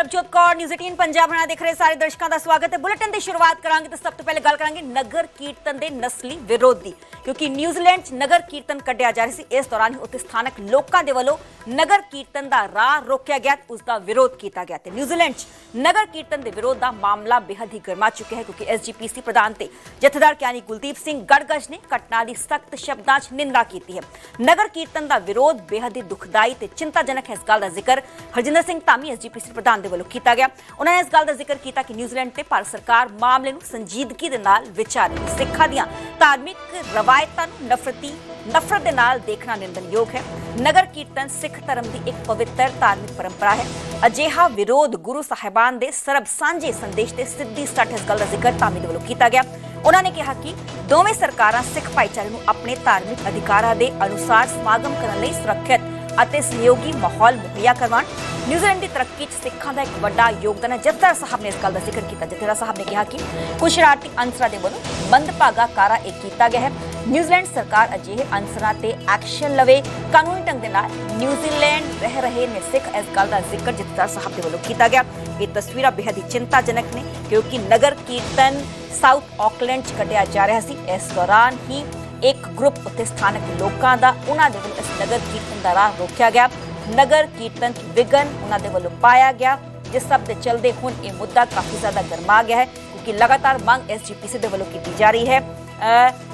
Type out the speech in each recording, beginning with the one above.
Prabhjot Kaur news 18 Punjab ਹਣਾ ਦੇਖ ਰਹੇ ਸਾਰੇ ਦਰਸ਼ਕਾਂ ਦਾ ਸਵਾਗਤ ਹੈ। ਬੁਲੇਟਿਨ ਦੀ ਸ਼ੁਰੂਆਤ ਕਰਾਂਗੇ ਤੇ ਸਭ ਤੋਂ ਪਹਿਲੇ ਗੱਲ ਕਰਾਂਗੇ ਨਗਰ ਕੀਰਤਨ ਦੇ ਨਸਲੀ ਵਿਰੋਧ, ਕਿਉਂਕਿ ਨਿਊਜ਼ੀਲੈਂਡ 'ਚ ਨਗਰ ਕੀਰਤਨ ਕੱਢਿਆ ਜਾ ਰਿਹਾ ਸੀ। ਇਸ ਦੌਰਾਨ ਉੱਥੇ ਸਥਾਨਕ ਲੋਕਾਂ ਦੇ ਵੱਲੋਂ ਨਗਰ ਕੀਰਤਨ ਦਾ ਰਾਹ ਰੋਕਿਆ ਗਿਆ ਉਸ ਦਾ ਵਿਰੋਧ ਕੀਤਾ ਗਿਆ ਤੇ ਨਿਊਜ਼ੀਲੈਂਡ 'ਚ ਨਗਰ ਕੀਰਤਨ ਦੇ ਵਿਰੋਧ ਦਾ ਮਾਮਲਾ ਬੇਹੱਦ ਹੀ ਗਰਮਾ ਚੁੱਕਿਆ ਹੈ, ਕਿਉਂਕਿ ਐਸਜੀਪੀਸੀ ਪ੍ਰਧਾਨ ਤੇ ਜਥੇਦਾਰ ਕਿਆਨੀ ਗੁਲਦੀਪ ਸਿੰਘ ਗੜਗਜ ਨੇ ਘਟਨਾ ਦੀ ਸਖਤ ਸ਼ਬਦਾਂ 'ਚ ਨਿੰਦਾ ਕੀਤੀ ਹੈ। ਨਗਰ ਕੀਰਤਨ ਦਾ ਵਿਰੋਧ ਬੇਹੱਦ ਹੀ ਦੁਖਦਾਈ ਤੇ ਚਿੰਤਾਜਨਕ ਹੈ। ਇਸ ਗੱਲ ਦਾ ਜ਼ਿਕਰ ਹਰਜਿੰਦਰ ਸਿੰਘ ਧਾਮੀ ਐਸਜੀਪੀਸੀ ਪ੍ਰਧਾਨ ਦੇ ਵੱਲੋਂ ਕੀਤਾ ਗਿਆ। ਉਹਨਾਂ ਨੇ ਇਸ ਗੱਲ ਦਾ ਜ਼ਿਕਰ ਕੀਤਾ ਕਿ ਨਿਊਜ਼ੀਲੈਂਡ ਤੇ ਭਾਰਤ ਸਰਕਾਰ ਮਾਮਲੇ ਨੂੰ ਸੰਜੀਦਗੀ ਦੇ ਨਾਲ ਵਿਚਾਰੇ ਸਿੱਖਾਂ ਦੀਆਂ ਧਾਰਮਿਕ ਰਵਾਇਤਾਂ ਨੂੰ ਨਫ਼ਰਤੀ, ਨਫ਼ਰਤ ਦੇ ਨਾਲ ਦੇਖਣਾ ਨਿੰਦਨਯੋਗ ਹੈ। ਨਗਰ ਕੀਰਤਨ ਸਿੱਖ ਧਰਮ ਦੀ ਇੱਕ ਪਵਿੱਤਰ ਧਾਰਮਿਕ ਪਰੰਪਰਾ ਹੈ। ਅਜਿਹਾ ਵਿਰੋਧ ਗੁਰੂ ਸਾਹਿਬਾਨ ਦੇ ਸਰਬ ਸਾਂਝੇ ਸੰਦੇਸ਼ ਤੇ ਸਿੱਧੀ ਸੱਟ ਇਸ ਗੱਲ ਦਾ ਜ਼ਿਕਰ ਧਾਮੀ ਦੇ ਵੱਲੋਂ ਕੀਤਾ ਗਿਆ। ਉਹਨਾਂ ਨੇ ਕਿਹਾ ਕਿ ਦੋਵੇਂ ਸਰਕਾਰਾਂ ਸਿੱਖ ਭਾਈਚਾਰੇ ਨੂੰ ਆਪਣੇ ਧਾਰਮਿਕ ਅਧਿਕਾਰਾਂ ਦੇ ਅਨੁਸਾਰ ਸਮਾਗਮ ਕਰਨ ਲਈ ਸੁਰੱਖਿਅਤ ਅਤੇ ਸਹਿਯੋਗੀ ਮਾਹੌਲ ਮੁਹੱਈਆ ਕਰਵਾਉਣ। ਨਿਊਜ਼ੀਲੈਂਡ ਦੀ ਤਰੱਕੀ 'ਚ ਸਿੱਖਾਂ ਦਾ ਇੱਕ ਵੱਡਾ ਯੋਗਦਾਨ ਹੈ। ਜਥੇਦਾਰ ਸਾਹਿਬ ਨੇ ਇਸ ਗੱਲ ਦਾ ਜ਼ਿਕਰ ਕੀਤਾ। ਜਥੇਦਾਰ ਸਾਹਿਬ ਨੇ ਕਿਹਾ ਕਿ ਕੁਝ ਸ਼ਰਾਰਤੀ ਅਨਸਰਾਂ ਦੇ ਵੱਲੋਂ ਮੰਦਭਾਗਾ ਕਾਰਾ ਇਹ ਕੀਤਾ ਗਿਆ ਹੈ। ਨਿਊਜ਼ੀਲੈਂਡ ਸਰਕਾਰ ਅਜਿਹੇ ਅਨਸਰਾਂ ਤੇ ਐਕਸ਼ਨ ਲਵੇ। ਕਾਨੂੰਨੀ ਢੰਗ ਦੇ ਨਾਲ ਨਿਊਜ਼ੀਲੈਂਡ ਰਹਿ ਰਹੇ ਨੇ ਸਿੱਖ। ਇਸ ਗੱਲ ਦਾ ਜ਼ਿਕਰ ਜਥੇਦਾਰ ਸਾਹਿਬ ਦੇ ਵੱਲੋਂ ਕੀਤਾ ਗਿਆ। ਇਹ ਤਸਵੀਰਾਂ ਬੇहद ਹੀ ਚਿੰਤਾਜਨਕ ਨੇ ਕਿਉਂਕਿ ਨਗਰ ਕੀਰਤਨ ਸਾਊਥ ਆਕਲੈਂਡ 'ਚ ਕੱਢਿਆ ਜਾ ਰਿਹਾ ਸੀ। ਇਸ ਦੌਰਾਨ ਹੀ ਇੱਕ ਗਰੁੱਪ ਉੱਤੇ ਸਥਾਨਕ ਲੋਕਾਂ ਦਾ, ਉਹਨਾਂ ਦੇ ਵੱਲੋਂ ਇਸ ਨਗਰ ਕੀਰਤਨ ਦਾ ਰਾਹ ਰੋਕਿਆ ਗਿਆ। ਨਗਰ ਕੀਰਤਨ ਵਿਗਨ ਉਹਨਾਂ ਦੇ ਵੱਲੋਂ ਪਾਇਆ ਗਿਆ। ਜਿਸ ਸਭ ਦੇ ਚਲਦੇ ਹੁਣ ਇਹ ਮੁੱਦਾ ਕਾਫੀ ਜ਼ਿਆਦਾ ਗਰਮਾ ਗਿਆ ਹੈ, ਕਿਉਂਕਿ ਲਗਾਤਾਰ ਮੰਗ ਐਸਜੀਪੀਸੀ ਦੇ ਵੱਲੋਂ ਕੀਤੀ ਜਾ ਰਹੀ ਹੈ।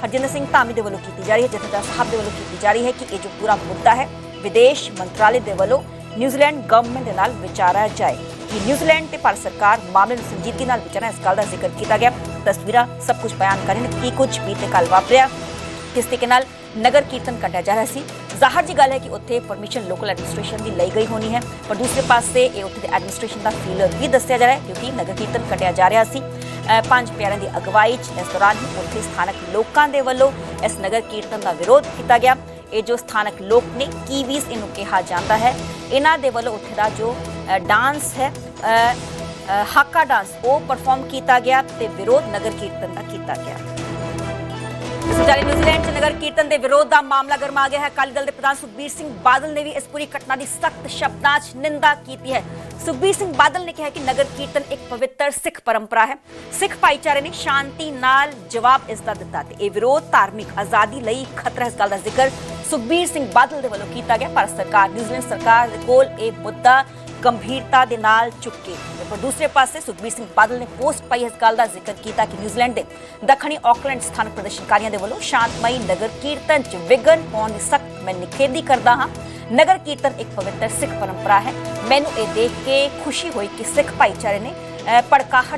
ਹਰਜਿੰਦਰ ਸਿੰਘ ਧਾਮੀ ਦੇ ਵੱਲੋਂ ਕੀਤੀ ਜਾ ਰਹੀ ਹੈ, ਜਥੇਦਾਰ ਸਾਹਿਬ ਦੇ ਵੱਲੋਂ ਕੀਤੀ ਜਾ ਰਹੀ ਹੈ ਕਿ ਇਹ ਜੋ ਪੂਰਾ ਮੁੱਦਾ ਹੈ, ਵਿਦੇਸ਼ ਮੰਤਰਾਲੇ ਦੇ ਵੱਲੋਂ ਨਿਊਜ਼ੀਲੈਂਡ ਗਵਰਨਮੈਂਟ ਦੇ ਨਾਲ ਵਿਚਾਰਿਆ ਜਾਏ। ਕਿ ਨਿਊਜ਼ੀਲੈਂਡ ਤੇ ਭਾਰਤ ਸਰਕਾਰ ਮਾਮਲੇ ਨੂੰ ਸੰਜੀਦਗੀ ਨਾਲ ਵਿਚਾਰਨ ਇਸ ਗੱਲ ਦਾ ਜ਼ਿਕਰ ਕੀਤਾ ਗਿਆ। ਤਸਵੀਰਾਂ ਸਭ ਕੁਝ ਬਿਆਨ ਕਰਨ ਨੇ ਕੁਝ ਬੀਤੇ ਕੱਲ ਵਾਪਰਿਆ। ਕਿਸ ਤਰੀਕੇ ਨਾਲ ਨਗਰ ਕੀਰਤਨ ਕੱਢਿਆ ਜਾ ਰਿਹਾ ਸੀ। ਜ਼ਾਹਰ ਜੀ ਗੱਲ ਹੈ ਕਿ ਉੱਥੇ ਪਰਮਿਸ਼ਨ ਲੋਕਲ ਐਡਮਿਨਿਸਟ੍ਰੇਸ਼ਨ ਦੀ ਲਈ ਗਈ ਹੋਣੀ ਹੈ, ਪਰ ਦੂਸਰੇ ਪਾਸੇ ਇਹ ਉੱਥੇ ਦੇ ਐਡਮਿਨਿਸਟ੍ਰੇਸ਼ਨ ਦਾ ਫੀਲਰ ਵੀ ਦੱਸਿਆ ਜਾ ਰਿਹਾ ਹੈ, ਕਿਉਂਕਿ ਨਗਰ ਕੀਰਤਨ ਕੱਢਿਆ ਜਾ ਰਿਹਾ ਸੀ। ਪੰਜ ਪਿਆਰਿਆਂ ਦੀ ਅਗਵਾਈ 'ਚ ਇਸ ਦੌਰਾਨ ਹੀ ਉੱਥੇ ਸਥਾਨਕ ਲੋਕਾਂ ਦੇ ਵੱਲੋਂ ਇਸ ਨਗਰ ਕੀਰਤਨ ਦਾ ਵਿਰੋਧ ਕੀਤਾ ਗਿਆ। ਇਹ ਜੋ ਸਥਾਨਕ ਲੋਕ ਨੇ ਕੀਵੀਜ਼ ਇਹਨੂੰ ਕਿਹਾ ਜਾਂਦਾ ਹੈ? ਇਹਨਾਂ ਦੇ ਵੱਲੋਂ ਉੱਥੇ ਦਾ ਜੋ ਡਾਂਸ ਹੈ ਹਾਕਾ ਡਾਂਸ ਉਹ ਪਰਫਾਰਮ ਕੀਤਾ ਗਿਆ ਤੇ ਵਿਰੋਧ ਨਗਰ ਕੀਰਤਨ ਦਾ ਕੀਤਾ ਗਿਆ। ਸਜਾਰੇ ਨਿਊਜ਼ੀਲੈਂਡ ਚ ਨਗਰ ਕੀਰਤਨ ਦੇ ਵਿਰੋਧ ਦਾ ਮਾਮਲਾ ਗਰਮਾ ਗਿਆ ਹੈ। ਅਕਾਲੀ ਦਲ ਦੇ ਪ੍ਰਧਾਨ ਸੁਖਬੀਰ ਸਿੰਘ ਬਾਦਲ ਨੇ ਵੀ ਇਸ ਪੂਰੀ ਘਟਨਾ ਦੀ ਸਖਤ ਸ਼ਬਦਾਂ 'ਚ ਨਿੰਦਾ ਕੀਤੀ ਹੈ। ਸੁਖਬੀਰ ਸਿੰਘ ਬਾਦਲ ਨੇ ਕਿਹਾ ਕਿ ਨਗਰ ਕੀਰਤਨ ਇੱਕ ਪਵਿੱਤਰ ਸਿੱਖ ਪਰੰਪਰਾ ਹੈ। ਸਿੱਖ ਭਾਈਚਾਰੇ ਨੇ ਸ਼ਾਂਤੀ ਨਾਲ ਜਵਾਬ ਇਸ ਦਾ ਦਿੱਤਾ ਤੇ ਇਹ ਵਿਰੋਧ ਧਾਰਮਿਕ ਆਜ਼ਾਦੀ ਲਈ ਖਤਰਾ ਇਸ ਗੱਲ ਦਾ ਜ਼ਿਕਰ ਸੁਖਬੀਰ ਸਿੰਘ ਬਾਦਲ ਦੇ ਵੱਲੋਂ ਕੀਤਾ ਗਿਆ ਭਾਰਤ ਸਰਕਾਰ, ਨਿਊਜ਼ੀਲੈਂਡ ਸਰਕਾਰ ਦੇ ਕੋਲ ਇਹ ਮੁੱਦਾ ਗੰਭੀਰਤਾ ਦੇ ਨਾਲ ਚੁੱਕੇ ਪਰ ਦੂਸਰੇ ਪਾਸੇ ਸੁਖਬੀਰ ਸਿੰਘ ਬਾਦਲ ਨੇ ਪੋਸਟ ਪਾਈ ਇਸ ਗੱਲ ਦਾ ਜ਼ਿਕਰ ਕੀਤਾ ਕਿ ਨਿਊਜ਼ੀਲੈਂਡ ਦੇ ਦੱਖਣੀ ਆਕਲੈਂਡ ਸਥਾਨਕ ਪ੍ਰਦਰਸ਼ਨਕਾਰੀਆਂ ਦੇ ਵੱਲੋਂ ਸ਼ਾਂਤਮਈ ਨਗਰ ਕੀਰਤਨ 'ਚ ਵਿਗਨ ਪਾਉਣ ਦੀ ਸਖਤ ਮੈਂ ਨਿਖੇਧੀ ਕਰਦਾ ਹਾਂ। ਨਗਰ ਕੀਰਤਨ ਇੱਕ ਪਵਿੱਤਰ ਸਿੱਖ ਪਰੰਪਰਾ ਹੈ। ਮੈਨੂੰ ਇਹ ਦੇਖ ਕੇ ਖੁਸ਼ੀ ਹੋਈ ਕਿ ਸਿੱਖ ਭਾਈਚਾਰੇ ਨੇ ਅਹ,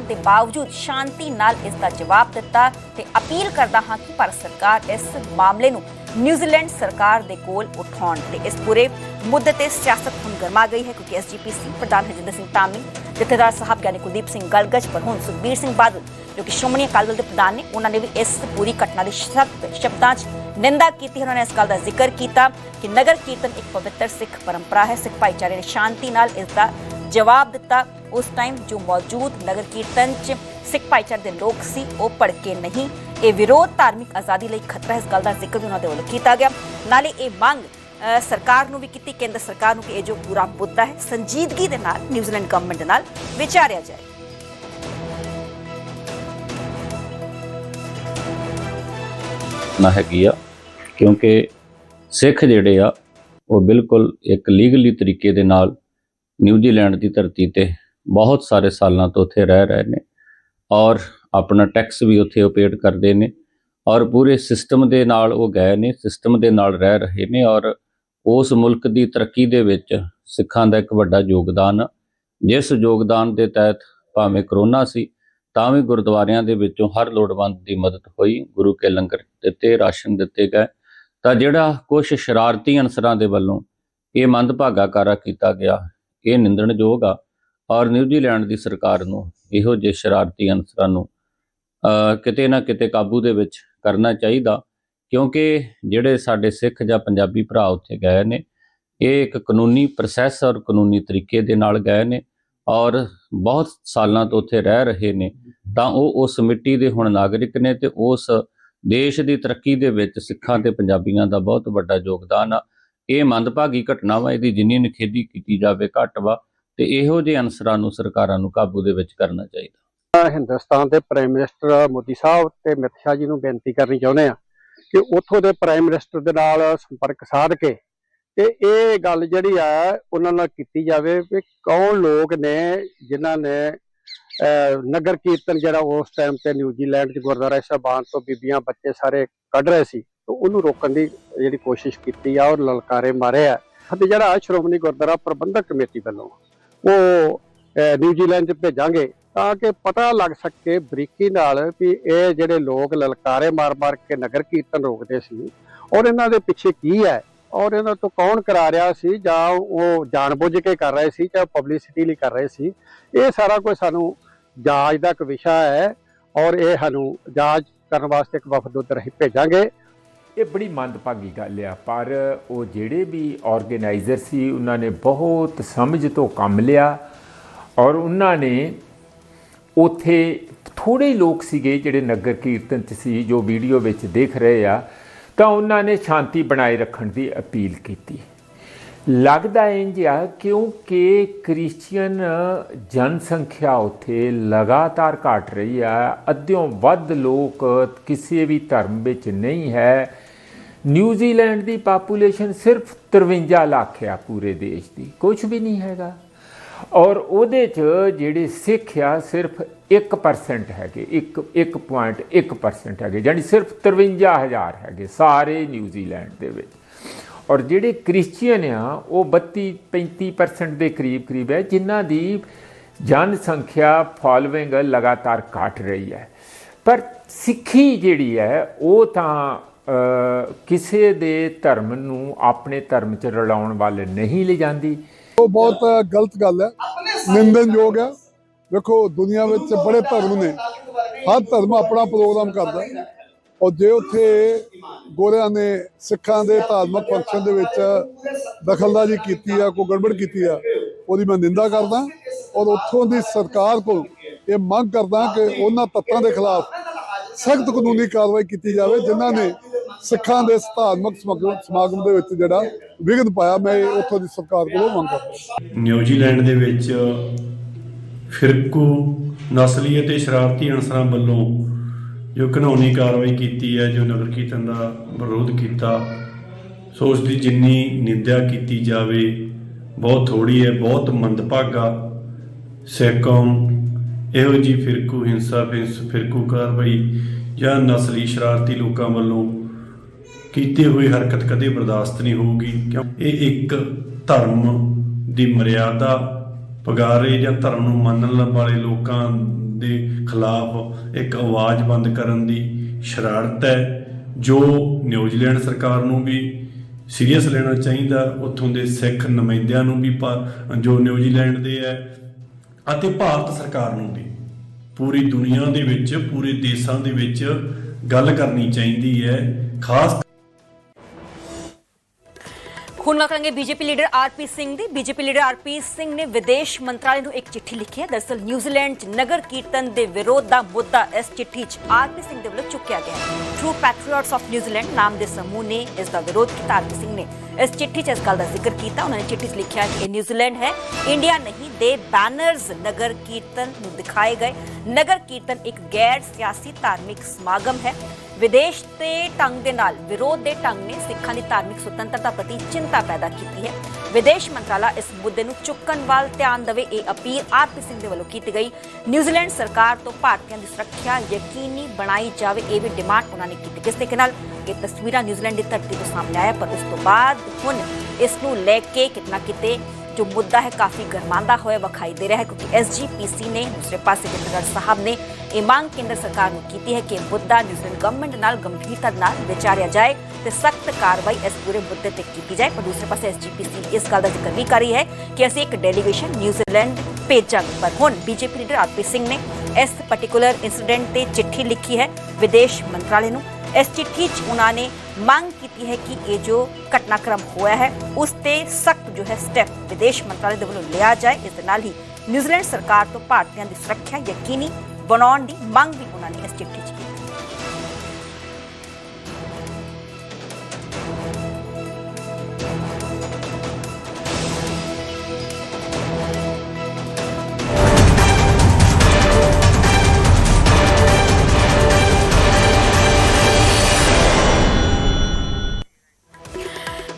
ਦੇ ਬਾਵਜੂਦ ਸ਼ਾਂਤੀ ਨਾਲ ਇਸ ਦਾ ਜਵਾਬ ਦਿੱਤਾ ਤੇ ਅਪੀਲ ਕਰਦਾ ਹਾਂ ਕਿ ਭਾਰਤ ਸਰਕਾਰ ਇਸ ਮਾਮਲੇ ਨੂੰ ਨਿਊਜ਼ੀਲੈਂਡ ਸਰਕਾਰ ਦੇ ਕੋਲ ਉਠਾਉਣ ਤੇ ਇਸ ਪੂਰੇ ਮੁੱਦੇ ਤੇ ਸਿਆਸਤ ਹੁਣ ਗਰਮਾ ਗਈ ਹੈ, ਕਿਉਂਕਿ ਐਸਜੀਪੀਸੀ ਪ੍ਰਧਾਨ ਹਰਜਿੰਦਰ ਸਿੰਘ ਧਾਮੀ, ਜਥੇਦਾਰ ਸਾਹਿਬ ਗਿਆਨੀ ਕੁਲਦੀਪ ਸਿੰਘ ਗਲਗਜ ਪਰ ਹੁਣ ਸੁਖਬੀਰ ਸਿੰਘ ਬਾਦਲ, ਜੋ ਕਿ ਸ਼੍ਰੋਮਣੀ ਅਕਾਲੀ ਦਲ ਦੇ ਪ੍ਰਧਾਨ ਨੇ, ਉਹਨਾਂ ਨੇ ਵੀ ਇਸ ਪੂਰੀ ਘਟਨਾ ਦੀ ਸਖਤ ਸ਼ਬਦਾਂ 'ਚ ਨਿੰਦਾ ਕੀਤੀ ਉਹਨਾਂ ਨੇ ਇਸ ਗੱਲ ਦਾ ਜ਼ਿਕਰ ਕੀਤਾ ਕਿ ਨਗਰ ਕੀਰਤਨ ਇੱਕ ਪਵਿੱਤਰ ਸਿੱਖ ਪਰੰਪਰਾ ਹੈ। ਸਿੱਖ ਭਾਈਚਾਰੇ ਨੇ ਸ਼ਾਂਤੀ ਨਾਲ ਇਸ ਦਾ ਜਵਾਬ ਦਿੱਤਾ। ਉਸ ਟਾਈਮ ਜੋ ਮੌਜੂਦ ਨਗਰ ਕੀਰਤਨ 'ਚ ਸਿੱਖ ਭਾਈਚਾਰੇ ਦੇ ਲੋਕ ਸੀ, ਉਹ ਭੜਕੇ ਨਹੀਂ। ਇਹ ਵਿਰੋਧ ਧਾਰਮਿਕ ਆਜ਼ਾਦੀ ਲਈ ਖਤਰਾ ਇਸ ਗੱਲ ਦਾ ਜ਼ਿਕਰ ਉਹਨਾਂ ਦੇ ਵੱਲੋਂ ਕੀਤਾ ਗਿਆ। ਨਾਲੇ ਇਹ ਮੰਗ ਸਰਕਾਰ ਨੂੰ ਵੀ ਕੀਤੀ, ਕੇਂਦਰ ਸਰਕਾਰ ਨੂੰ ਕਿ ਇਹ ਜੋ ਪੂਰਾ ਮੁੱਦਾ ਹੈ, ਸੰਜੀਦਗੀ ਦੇ ਨਾਲ ਨਿਊਜ਼ੀਲੈਂਡ ਗਵਰਨਮੈਂਟ ਦੇ ਨਾਲ ਵਿਚਾਰਿਆ ਜਾਏ। ਨਾ ਹੈਗੀ ਆ, ਕਿਉਂਕਿ ਸਿੱਖ ਜਿਹੜੇ ਆ, ਉਹ ਬਿਲਕੁਲ ਇੱਕ ਲੀਗਲੀ ਤਰੀਕੇ ਦੇ ਨਾਲ ਨਿਊਜ਼ੀਲੈਂਡ ਦੀ ਧਰਤੀ ਤੇ ਬਹੁਤ ਸਾਰੇ ਸਾਲਾਂ ਤੋਂ ਉੱਥੇ ਰਹਿ ਰਹੇ ਨੇ। ਔਰ ਆਪਣਾ ਟੈਕਸ ਵੀ ਉੱਥੇ ਉਪੇਟ ਕਰਦੇ ਨੇ ਔਰ ਪੂਰੇ ਸਿਸਟਮ ਦੇ ਨਾਲ ਉਹ ਗਏ ਨੇ ਸਿਸਟਮ ਦੇ ਨਾਲ ਰਹਿ ਰਹੇ ਨੇ ਔਰ ਉਸ ਮੁਲਕ ਦੀ ਤਰੱਕੀ ਦੇ ਵਿੱਚ ਸਿੱਖਾਂ ਦਾ ਇੱਕ ਵੱਡਾ ਯੋਗਦਾਨ ਆ। ਜਿਸ ਯੋਗਦਾਨ ਦੇ ਤਹਿਤ ਭਾਵੇਂ ਕਰੋਨਾ ਸੀ, ਤਾਂ ਵੀ ਗੁਰਦੁਆਰਿਆਂ ਦੇ ਵਿੱਚੋਂ ਹਰ ਲੋੜਵੰਦ ਦੀ ਮਦਦ ਹੋਈ, ਗੁਰੂ ਕੇ ਲੰਗਰ ਦਿੱਤੇ, ਰਾਸ਼ਨ ਦਿੱਤੇ ਗਏ। ਤਾਂ ਜਿਹੜਾ ਕੁਝ ਸ਼ਰਾਰਤੀ ਅਨਸਰਾਂ ਦੇ ਵੱਲੋਂ ਇਹ ਮੰਦਭਾਗਾ ਕਾਰਾ ਕੀਤਾ ਗਿਆ, ਇਹ ਨਿੰਦਣਯੋਗ ਆ। ਔਰ ਨਿਊਜ਼ੀਲੈਂਡ ਦੀ ਸਰਕਾਰ ਨੂੰ ਇਹੋ ਜਿਹੇ ਸ਼ਰਾਰਤੀ ਅਨਸਰਾਂ ਨੂੰ ਕਿਤੇ ਨਾ ਕਿਤੇ ਕਾਬੂ ਦੇ ਵਿੱਚ ਕਰਨਾ ਚਾਹੀਦਾ, ਕਿਉਂਕਿ ਜਿਹੜੇ ਸਾਡੇ ਸਿੱਖ ਜਾਂ ਪੰਜਾਬੀ ਭਰਾ ਉੱਥੇ ਗਏ ਨੇ, ਇਹ ਇੱਕ ਕਾਨੂੰਨੀ ਪ੍ਰੋਸੈਸ ਔਰ ਕਾਨੂੰਨੀ ਤਰੀਕੇ ਦੇ ਨਾਲ ਗਏ ਨੇ ਔਰ ਬਹੁਤ ਸਾਲਾਂ ਤੋਂ ਉੱਥੇ ਰਹਿ ਰਹੇ ਨੇ, ਤਾਂ ਉਹ ਉਸ ਮਿੱਟੀ ਦੇ ਹੁਣ ਨਾਗਰਿਕ ਨੇ ਤੇ ਉਸ ਦੇਸ਼ ਦੀ ਤਰੱਕੀ ਦੇ ਵਿੱਚ ਸਿੱਖਾਂ ਤੇ ਪੰਜਾਬੀਆਂ ਦਾ ਬਹੁਤ ਵੱਡਾ ਯੋਗਦਾਨ ਆ। ਇਹ ਮੰਦਭਾਗੀ ਘਟਨਾ ਵਾ, ਇਹਦੀ ਜਿੰਨੀ ਨਿਖੇਧੀ ਕੀਤੀ ਜਾਵੇ ਘੱਟ ਵਾ ਤੇ ਇਹੋ ਜਿਹੇ ਅਨਸਰਾਂ ਨੂੰ ਸਰਕਾਰਾਂ ਨੂੰ ਕਾਬੂ ਦੇ ਵਿੱਚ ਕਰਨਾ ਚਾਹੀਦਾ। ਹਿੰਦੁਸਤਾਨ ਦੇ ਪ੍ਰਾਈਮ ਮਿਨਿਸਟਰ ਮੋਦੀ ਸਾਹਿਬ ਤੇ ਅਮਿਤ ਸ਼ਾਹ ਜੀ ਨੂੰ ਬੇਨਤੀ ਕਰਨੀ ਚਾਹੁੰਦੇ ਆ ਕਿ ਉੱਥੋਂ ਦੇ ਪ੍ਰਾਈਮ ਮਿਨਿਸਟਰ ਦੇ ਨਾਲ ਸੰਪਰਕ ਸਾਧ ਕੇ ਤੇ ਇਹ ਗੱਲ ਜਿਹੜੀ ਆ, ਉਹਨਾਂ ਨਾਲ ਕੀਤੀ ਜਾਵੇ ਕਿ ਕੌਣ ਲੋਕ ਨੇ ਜਿਨ੍ਹਾਂ ਨੇ ਨਗਰ ਕੀਰਤਨ ਜਿਹੜਾ ਉਸ ਟਾਈਮ ਤੇ ਨਿਊਜ਼ੀਲੈਂਡ ਚ ਗੁਰਦੁਆਰਾ ਸਾਹਿਬਾਨ ਤੋਂ ਬੀਬੀਆਂ, ਬੱਚੇ ਸਾਰੇ ਕੱਢ ਰਹੇ ਸੀ, ਤੇ ਉਹਨੂੰ ਰੋਕਣ ਦੀ ਜਿਹੜੀ ਕੋਸ਼ਿਸ਼ ਕੀਤੀ ਆ ਔਰ ਲਲਕਾਰੇ ਮਾਰੇ ਆ। ਅਤੇ ਜਿਹੜਾ ਸ਼੍ਰੋਮਣੀ ਗੁਰਦੁਆਰਾ ਪ੍ਰਬੰਧਕ ਕਮੇਟੀ ਵੱਲੋਂ ਉਹ ਨਿਊਜ਼ੀਲੈਂਡ ਚ ਭੇਜਾਂਗੇ ਤਾਂ ਕਿ ਪਤਾ ਲੱਗ ਸਕੇ ਬਰੀਕੀ ਨਾਲ ਵੀ ਇਹ ਜਿਹੜੇ ਲੋਕ ਲਲਕਾਰੇ ਮਾਰ-ਮਾਰ ਕੇ ਨਗਰ ਕੀਰਤਨ ਰੋਕਦੇ ਸੀ ਔਰ ਇਹਨਾਂ ਦੇ ਪਿੱਛੇ ਕੀ ਹੈ ਔਰ ਇਹਨਾਂ ਤੋਂ ਕੌਣ ਕਰਾ ਰਿਹਾ ਸੀ ਜਾਂ ਉਹ ਜਾਣਬੁੱਝ ਕੇ ਕਰ ਰਹੇ ਸੀ ਜਾਂ ਪਬਲਿਸਿਟੀ ਲਈ ਕਰ ਰਹੇ ਸੀ, ਇਹ ਸਾਰਾ ਕੁਝ ਸਾਨੂੰ ਜਾਂਚ ਦਾ ਇੱਕ ਵਿਸ਼ਾ ਹੈ ਔਰ ਇਹ ਸਾਨੂੰ ਜਾਂਚ ਕਰਨ ਵਾਸਤੇ ਇੱਕ ਵਫਦ ਉੱਧਰ ਅਸੀਂ ਭੇਜਾਂਗੇ। ਇਹ ਬੜੀ ਮੰਦਭਾਗੀ ਗੱਲ ਆ, ਪਰ ਉਹ ਜਿਹੜੇ ਵੀ ਆਰਗੇਨਾਈਜ਼ਰ ਸੀ, ਉਹਨਾਂ ਨੇ ਬਹੁਤ ਸਮਝ ਤੋਂ ਕੰਮ ਲਿਆ ਔਰ ਉਹਨਾਂ ਨੇ ਉਥੇ ਥੋੜੇ ਲੋਕ ਸੀਗੇ ਜਿਹੜੇ ਨਗਰ ਕੀਰਤਨ 'ਚ ਸੀ, ਜੋ ਵੀਡੀਓ ਵਿੱਚ ਦੇਖ ਰਹੇ ਆ, ਤਾਂ ਉਹਨਾਂ ਨੇ ਸ਼ਾਂਤੀ ਬਣਾਏ ਰੱਖਣ ਦੀ ਅਪੀਲ ਕੀਤੀ। ਲੱਗਦਾ ਇੰਜ ਆ, ਕਿਉਂਕਿ ਕ੍ਰਿਸਚੀਅਨ ਜਨਸੰਖਿਆ ਉੱਥੇ ਲਗਾਤਾਰ ਘਟ ਰਹੀ ਆ, ਅੱਧਿਓਂ ਵੱਧ ਲੋਕ ਕਿਸੇ ਵੀ ਧਰਮ ਵਿੱਚ ਨਹੀਂ ਹੈ ਨਿਊਜ਼ੀਲੈਂਡ ਦੀ ਪਾਪੂਲੇਸ਼ਨ ਸਿਰਫ 53 ਲੱਖ ਆ ਪੂਰੇ ਦੇਸ਼ ਦੀ ਕੁਝ ਵੀ ਨਹੀਂ ਹੈਗਾ। ਔਰ ਉਹਦੇ ਚ ਜਿਹੜੇ ਸਿੱਖ ਆ ਸਿਰਫ 1% ਹੈਗੇ 1 1.1% ਹੈਗੇ ਯਾਨੀ ਸਿਰਫ 53000 ਹੈਗੇ ਸਾਰੇ ਨਿਊਜ਼ੀਲੈਂਡ ਦੇ ਵਿੱਚ। ਔਰ ਜਿਹੜੇ ਕ੍ਰਿਸਚੀਅਨ ਆ, ਉਹ 32 35% ਦੇ ਕਰੀਬ ਕਰੀਬ ਹੈ, ਜਿਨ੍ਹਾਂ ਦੀ ਜਨਸੰਖਿਆ ਫਾਲੋਇੰਗ ਲਗਾਤਾਰ ਘਟ ਰਹੀ ਹੈ। ਪਰ ਸਿੱਖੀ ਜਿਹੜੀ ਹੈ, ਉਹ ਤਾਂ ਕਿਸੇ ਦੇ ਧਰਮ ਨੂੰ ਆਪਣੇ ਧਰਮ 'ਚ ਰਲਾਉਣ ਵੱਲ ਨਹੀਂ ਲਿਜਾਂਦੀ। ਉਹ ਬਹੁਤ ਗਲਤ ਗੱਲ ਹੈ। ਨਿੰਦਨਯੋਗ ਹੈ। ਵੇਖੋ, ਦੁਨੀਆ ਵਿੱਚ ਬੜੇ ਧਰਮ ਨੇ। ਹਰ ਧਰਮ ਆਪਣਾ ਪ੍ਰੋਗਰਾਮ ਕਰਦਾ ਔਰ ਜੇ ਉੱਥੇ ਗੋਰਿਆਂ ਨੇ ਸਿੱਖਾਂ ਦੇ ਧਾਰਮਿਕ ਫੰਕਸ਼ਨ ਦੇ ਵਿੱਚ ਦਖਲਦਾਜ਼ੀ ਕੀਤੀ ਆ, ਕੋਈ ਗੜਬੜ ਕੀਤੀ ਆ, ਉਹਦੀ ਮੈਂ ਨਿੰਦਾ ਕਰਦਾ ਔਰ ਉੱਥੋਂ ਦੀ ਸਰਕਾਰ ਕੋਲ ਇਹ ਮੰਗ ਕਰਦਾ ਕਿ ਉਹਨਾਂ ਤੱਤਾਂ ਦੇ ਖਿਲਾਫ ਸਖਤ ਕਾਨੂੰਨੀ ਕਾਰਵਾਈ ਕੀਤੀ ਜਾਵੇ, ਜਿਨ੍ਹਾਂ ਨੇ ਸਿੱਖਾਂ ਦੇ ਧਾਰਮਿਕ ਸਮਾਗਮ ਦੇ ਵਿੱਚ ਜਿਹੜਾ ਵਿਘਨ ਪਾਇਆ, ਮੈਂ ਉੱਥੋਂ ਦੀ ਸਰਕਾਰ ਕੋਲੋਂ ਮੰਗ ਕਰਦਾ ਨਿਊਜ਼ੀਲੈਂਡ ਦੇ ਵਿੱਚ ਫਿਰਕੂ ਨਸਲੀ ਅਤੇ ਸ਼ਰਾਰਤੀ ਅਨਸਰਾਂ ਵੱਲੋਂ ਜੋ ਕਾਨੂੰਨੀ ਕਾਰਵਾਈ ਕੀਤੀ ਹੈ, ਜੋ ਨਗਰ ਕੀਰਤਨ ਦਾ ਵਿਰੋਧ ਕੀਤਾ, ਸੋ ਉਸ ਦੀ ਜਿੰਨੀ ਨਿੰਦਿਆ ਕੀਤੀ ਜਾਵੇ, ਬਹੁਤ ਥੋੜੀ ਹੈ, ਬਹੁਤ ਮੰਦਭਾਗਾ। ਸਿੱਖ ਕੌਮ ਇਹੋ ਜੀ ਫਿਰਕੂ, ਹਿੰਸਾ ਫਿਰਕੂ ਕਾਰਵਾਈ ਜਾਂ ਨਸਲੀ ਸ਼ਰਾਰਤੀ ਲੋਕਾਂ ਵੱਲੋਂ ਕੀਤੀ ਹੋਈ ਹਰਕਤ ਕਦੇ ਬਰਦਾਸ਼ਤ ਨਹੀਂ ਹੋਊਗੀ, ਕਿਉਂ? ਇਹ ਇੱਕ ਧਰਮ ਦੀ ਮਰਿਆਦਾ ਪਗਾਰੇ ਜਾਂ ਧਰਮ ਨੂੰ ਮੰਨਣ ਵਾਲੇ ਲੋਕਾਂ ਦੇ ਖਿਲਾਫ ਇੱਕ ਆਵਾਜ਼ ਬੰਦ ਕਰਨ ਦੀ ਸ਼ਰਾਰਤ ਹੈ, ਜੋ ਨਿਊਜ਼ੀਲੈਂਡ ਸਰਕਾਰ ਨੂੰ ਵੀ ਸੀਰੀਅਸ ਲੈਣਾ ਚਾਹੀਦਾ, ਉੱਥੋਂ ਦੇ ਸਿੱਖ ਨੁਮਾਇੰਦਿਆਂ ਨੂੰ ਵੀ ਭਾ- ਜੋ ਨਿਊਜ਼ੀਲੈਂਡ ਦੇ ਹੈ, ਅਤੇ ਭਾਰਤ ਸਰਕਾਰ ਨੂੰ ਵੀ। ਪੂਰੀ ਦੁਨੀਆ ਦੇ ਵਿੱਚ, ਪੂਰੇ ਦੇਸ਼ਾਂ ਦੇ ਵਿੱਚ ਗੱਲ ਕਰਨੀ ਚਾਹੀਦੀ ਹੈ, ਖਾਸ ਹੁਣ ਗੱਲ ਕਰਾਂਗੇ ਬੀਜੇਪੀ ਲੀਡਰ ਆਰਪੀ ਸਿੰਘ ਦੀ। ਬੀਜੇਪੀ ਲੀਡਰ ਆਰਪੀ ਸਿੰਘ ਨੇ ਵਿਦੇਸ਼ ਮੰਤਰਾਲੇ ਨੂੰ ਇੱਕ ਚਿੱਠੀ ਲਿਖੀ ਹੈ। ਦਰਅਸਲ ਨਿਊਜ਼ੀਲੈਂਡ 'ਚ ਨਗਰ ਕੀਰਤਨ ਦੇ ਵਿਰੋਧ ਦਾ ਮੁੱਦਾ ਇਸ ਚਿੱਠੀ 'ਚ ਆਰਪੀ ਸਿੰਘ ਦੇ ਵੱਲੋਂ ਚੁੱਕਿਆ ਗਿਆ ਹੈ। ਟਰੂ ਪੈਟਰੀਅਟਸ ਆਫ ਨਿਊਜ਼ੀਲੈਂਡ ਨਾਮ ਦੇ ਸਮੂਹ ਨੇ ਇਸ ਦਾ ਵਿਰੋਧ ਕੀਤਾ। ਆਰਪੀ ਸਿੰਘ ਨੇ ਇਸ ਚਿੱਠੀ 'ਚ ਇਸ ਗੱਲ ਦਾ ਜ਼ਿਕਰ ਕੀਤਾ। ਉਹਨਾਂ ਨੇ ਚਿੱਠੀ 'ਚ ਲਿਖਿਆ ਕਿ ਇਹ ਨਿਊਜ਼ੀਲੈਂਡ ਹੈ। ਇੰਡੀਆ ਨਹੀਂ, ਦੇ ਬੈਨਰਸ ਨਗਰ ਕੀਰਤਨ ਨੂੰ ਦਿਖਾਏ ਗਏ। ਨਗਰ ਕੀਰਤਨ ਇੱਕ ਗੈਰ ਸਿਆਸੀ ਧਾਰਮਿਕ ਸਮਾਗਮ ਹੈ। ਵਿਦੇਸ਼ ਦੇ ਢੰਗ ਦੇ ਨਾਲ, ਵਿਰੋਧ ਦੇ ਢੰਗ ਨੇ ਸਿੱਖਾਂ ਦੀ ਧਾਰਮਿਕ ਸੁਤੰਤਰਤਾ ਪ੍ਰਤੀ ਚਿੰਤਾ ਪੈਦਾ ਕੀਤੀ ਹੈ। ਵਿਦੇਸ਼ ਮੰਤਰਾਲਾ ਇਸ ਮੁੱਦੇ ਨੂੰ ਚੁੱਕਣ ਵੱਲ ਧਿਆਨ ਦੇਵੇ, ਇਹ ਅਪੀਲ ਆਰਪੀ ਸਿੰਘ ਦੇ ਵੱਲੋਂ ਕੀਤੀ ਗਈ। ਨਿਊਜ਼ੀਲੈਂਡ ਸਰਕਾਰ ਤੋਂ ਭਾਰਤੀਆਂ ਦੀ ਸੁਰੱਖਿਆ ਯਕੀਨੀ ਬਣਾਈ ਜਾਵੇ, ਇਹ ਵੀ ਡਿਮਾਂਡ ਉਹਨਾਂ ਨੇ ਕੀਤੀ। ਕਿਸ ਤਰੀਕੇ ਨਾਲ ਇਹ ਤਸਵੀਰਾਂ ਨਿਊਜ਼ੀਲੈਂਡ ਦੀ ਧਰਤੀ ਤੋਂ ਸਾਹਮਣੇ ਆਇਆ, ਪਰ ਉਸ ਤੋਂ ਬਾਅਦ ਹੁਣ ਇਸ ਨੂੰ ਲੈ ਕੇ ਕਿਤਨਾ ਕਿਤੇ ਜੋ ਮੁੱਦਾ ਹੈ ਕਾਫੀ ਗਰਮਾਂਦਾ ਹੋਇਆ ਵਿਖਾਈ ਦੇ ਰਿਹਾ ਹੈ, ਕਿਉਂਕਿ ਐਸਜੀਪੀਸੀ ਨੇ ਦੂਸਰੇ ਪਾਸੇ ਕੇਂਦਰ ਸਾਹਿਬ ਨੇ ਇਹ ਮੰਗ ਕੇਂਦਰ ਸਰਕਾਰ ਨੂੰ ਕੀਤੀ ਹੈ ਕਿ ਮੁੱਦਾ ਨਿਊਜ਼ੀਲੈਂਡ ਗਵਰਨਮੈਂਟ ਨਾਲ ਗੰਭੀਰਤਾ ਨਾਲ ਵਿਚਾਰਿਆ ਜਾਏ ਤੇ ਸਖਤ ਕਾਰਵਾਈ ਇਸ ਪੂਰੇ ਮੁੱਦੇ ਤੇ ਕੀਤੀ ਜਾਏ। ਪਰ ਦੂਸਰੇ ਪਾਸੇ ਐਸਜੀਪੀਸੀ ਇਸ ਗੱਲ ਦਾ ਜ਼ਿਕਰ ਵੀ ਕਰੀ ਹੈ ਕਿ ਅਸੀਂ ਇੱਕ ਡੈਲੀਗੇਸ਼ਨ ਨਿਊਜ਼ੀਲੈਂਡ ਭੇਜਾਂਗੇ ਪਰ ਹੁਣ ਬੀਜੇਪੀ ਲੀਡਰ ਆਰਪੀ ਸਿੰਘ ਨੇ ਇਸ ਪਾਰਟਿਕੂਲਰ ਇਨਸੀਡੈਂਟ ਤੇ ਚਿੱਠੀ ਲਿਖੀ ਹੈ। ਵਿਦੇਸ਼ ਮੰਤਰਾਲੇ ਨੂੰ ਇਸ ਚਿੱਠੀ 'ਚ ਉਹਨਾਂ ਨੇ ਮੰਗ ਕੀਤੀ ਹੈ ਕਿ ਇਹ ਜੋ ਘਟਨਾਕ੍ਰਮ ਹੋਇਆ ਹੈ ਉਸ ਤੇ ਸਖਤ ਜੋ ਹੈ ਸਟੈਪ ਵਿਦੇਸ਼ ਮੰਤਰਾਲੇ ਦੇ ਵੱਲੋਂ ਲਿਆ ਜਾਏ ਇਸ ਦੇ ਨਾਲ ਹੀ ਨਿਊਜ਼ੀਲੈਂਡ ਸਰਕਾਰ ਤੋਂ ਭਾਰਤੀਆਂ ਦੀ ਸੁਰੱਖਿਆ ਯਕੀਨੀ ਬਣਾਉਣ ਦੀ ਮੰਗ ਵੀ ਉਹਨਾਂ ਨੇ ਇਸ ਚਿੱਠੀ 'ਚ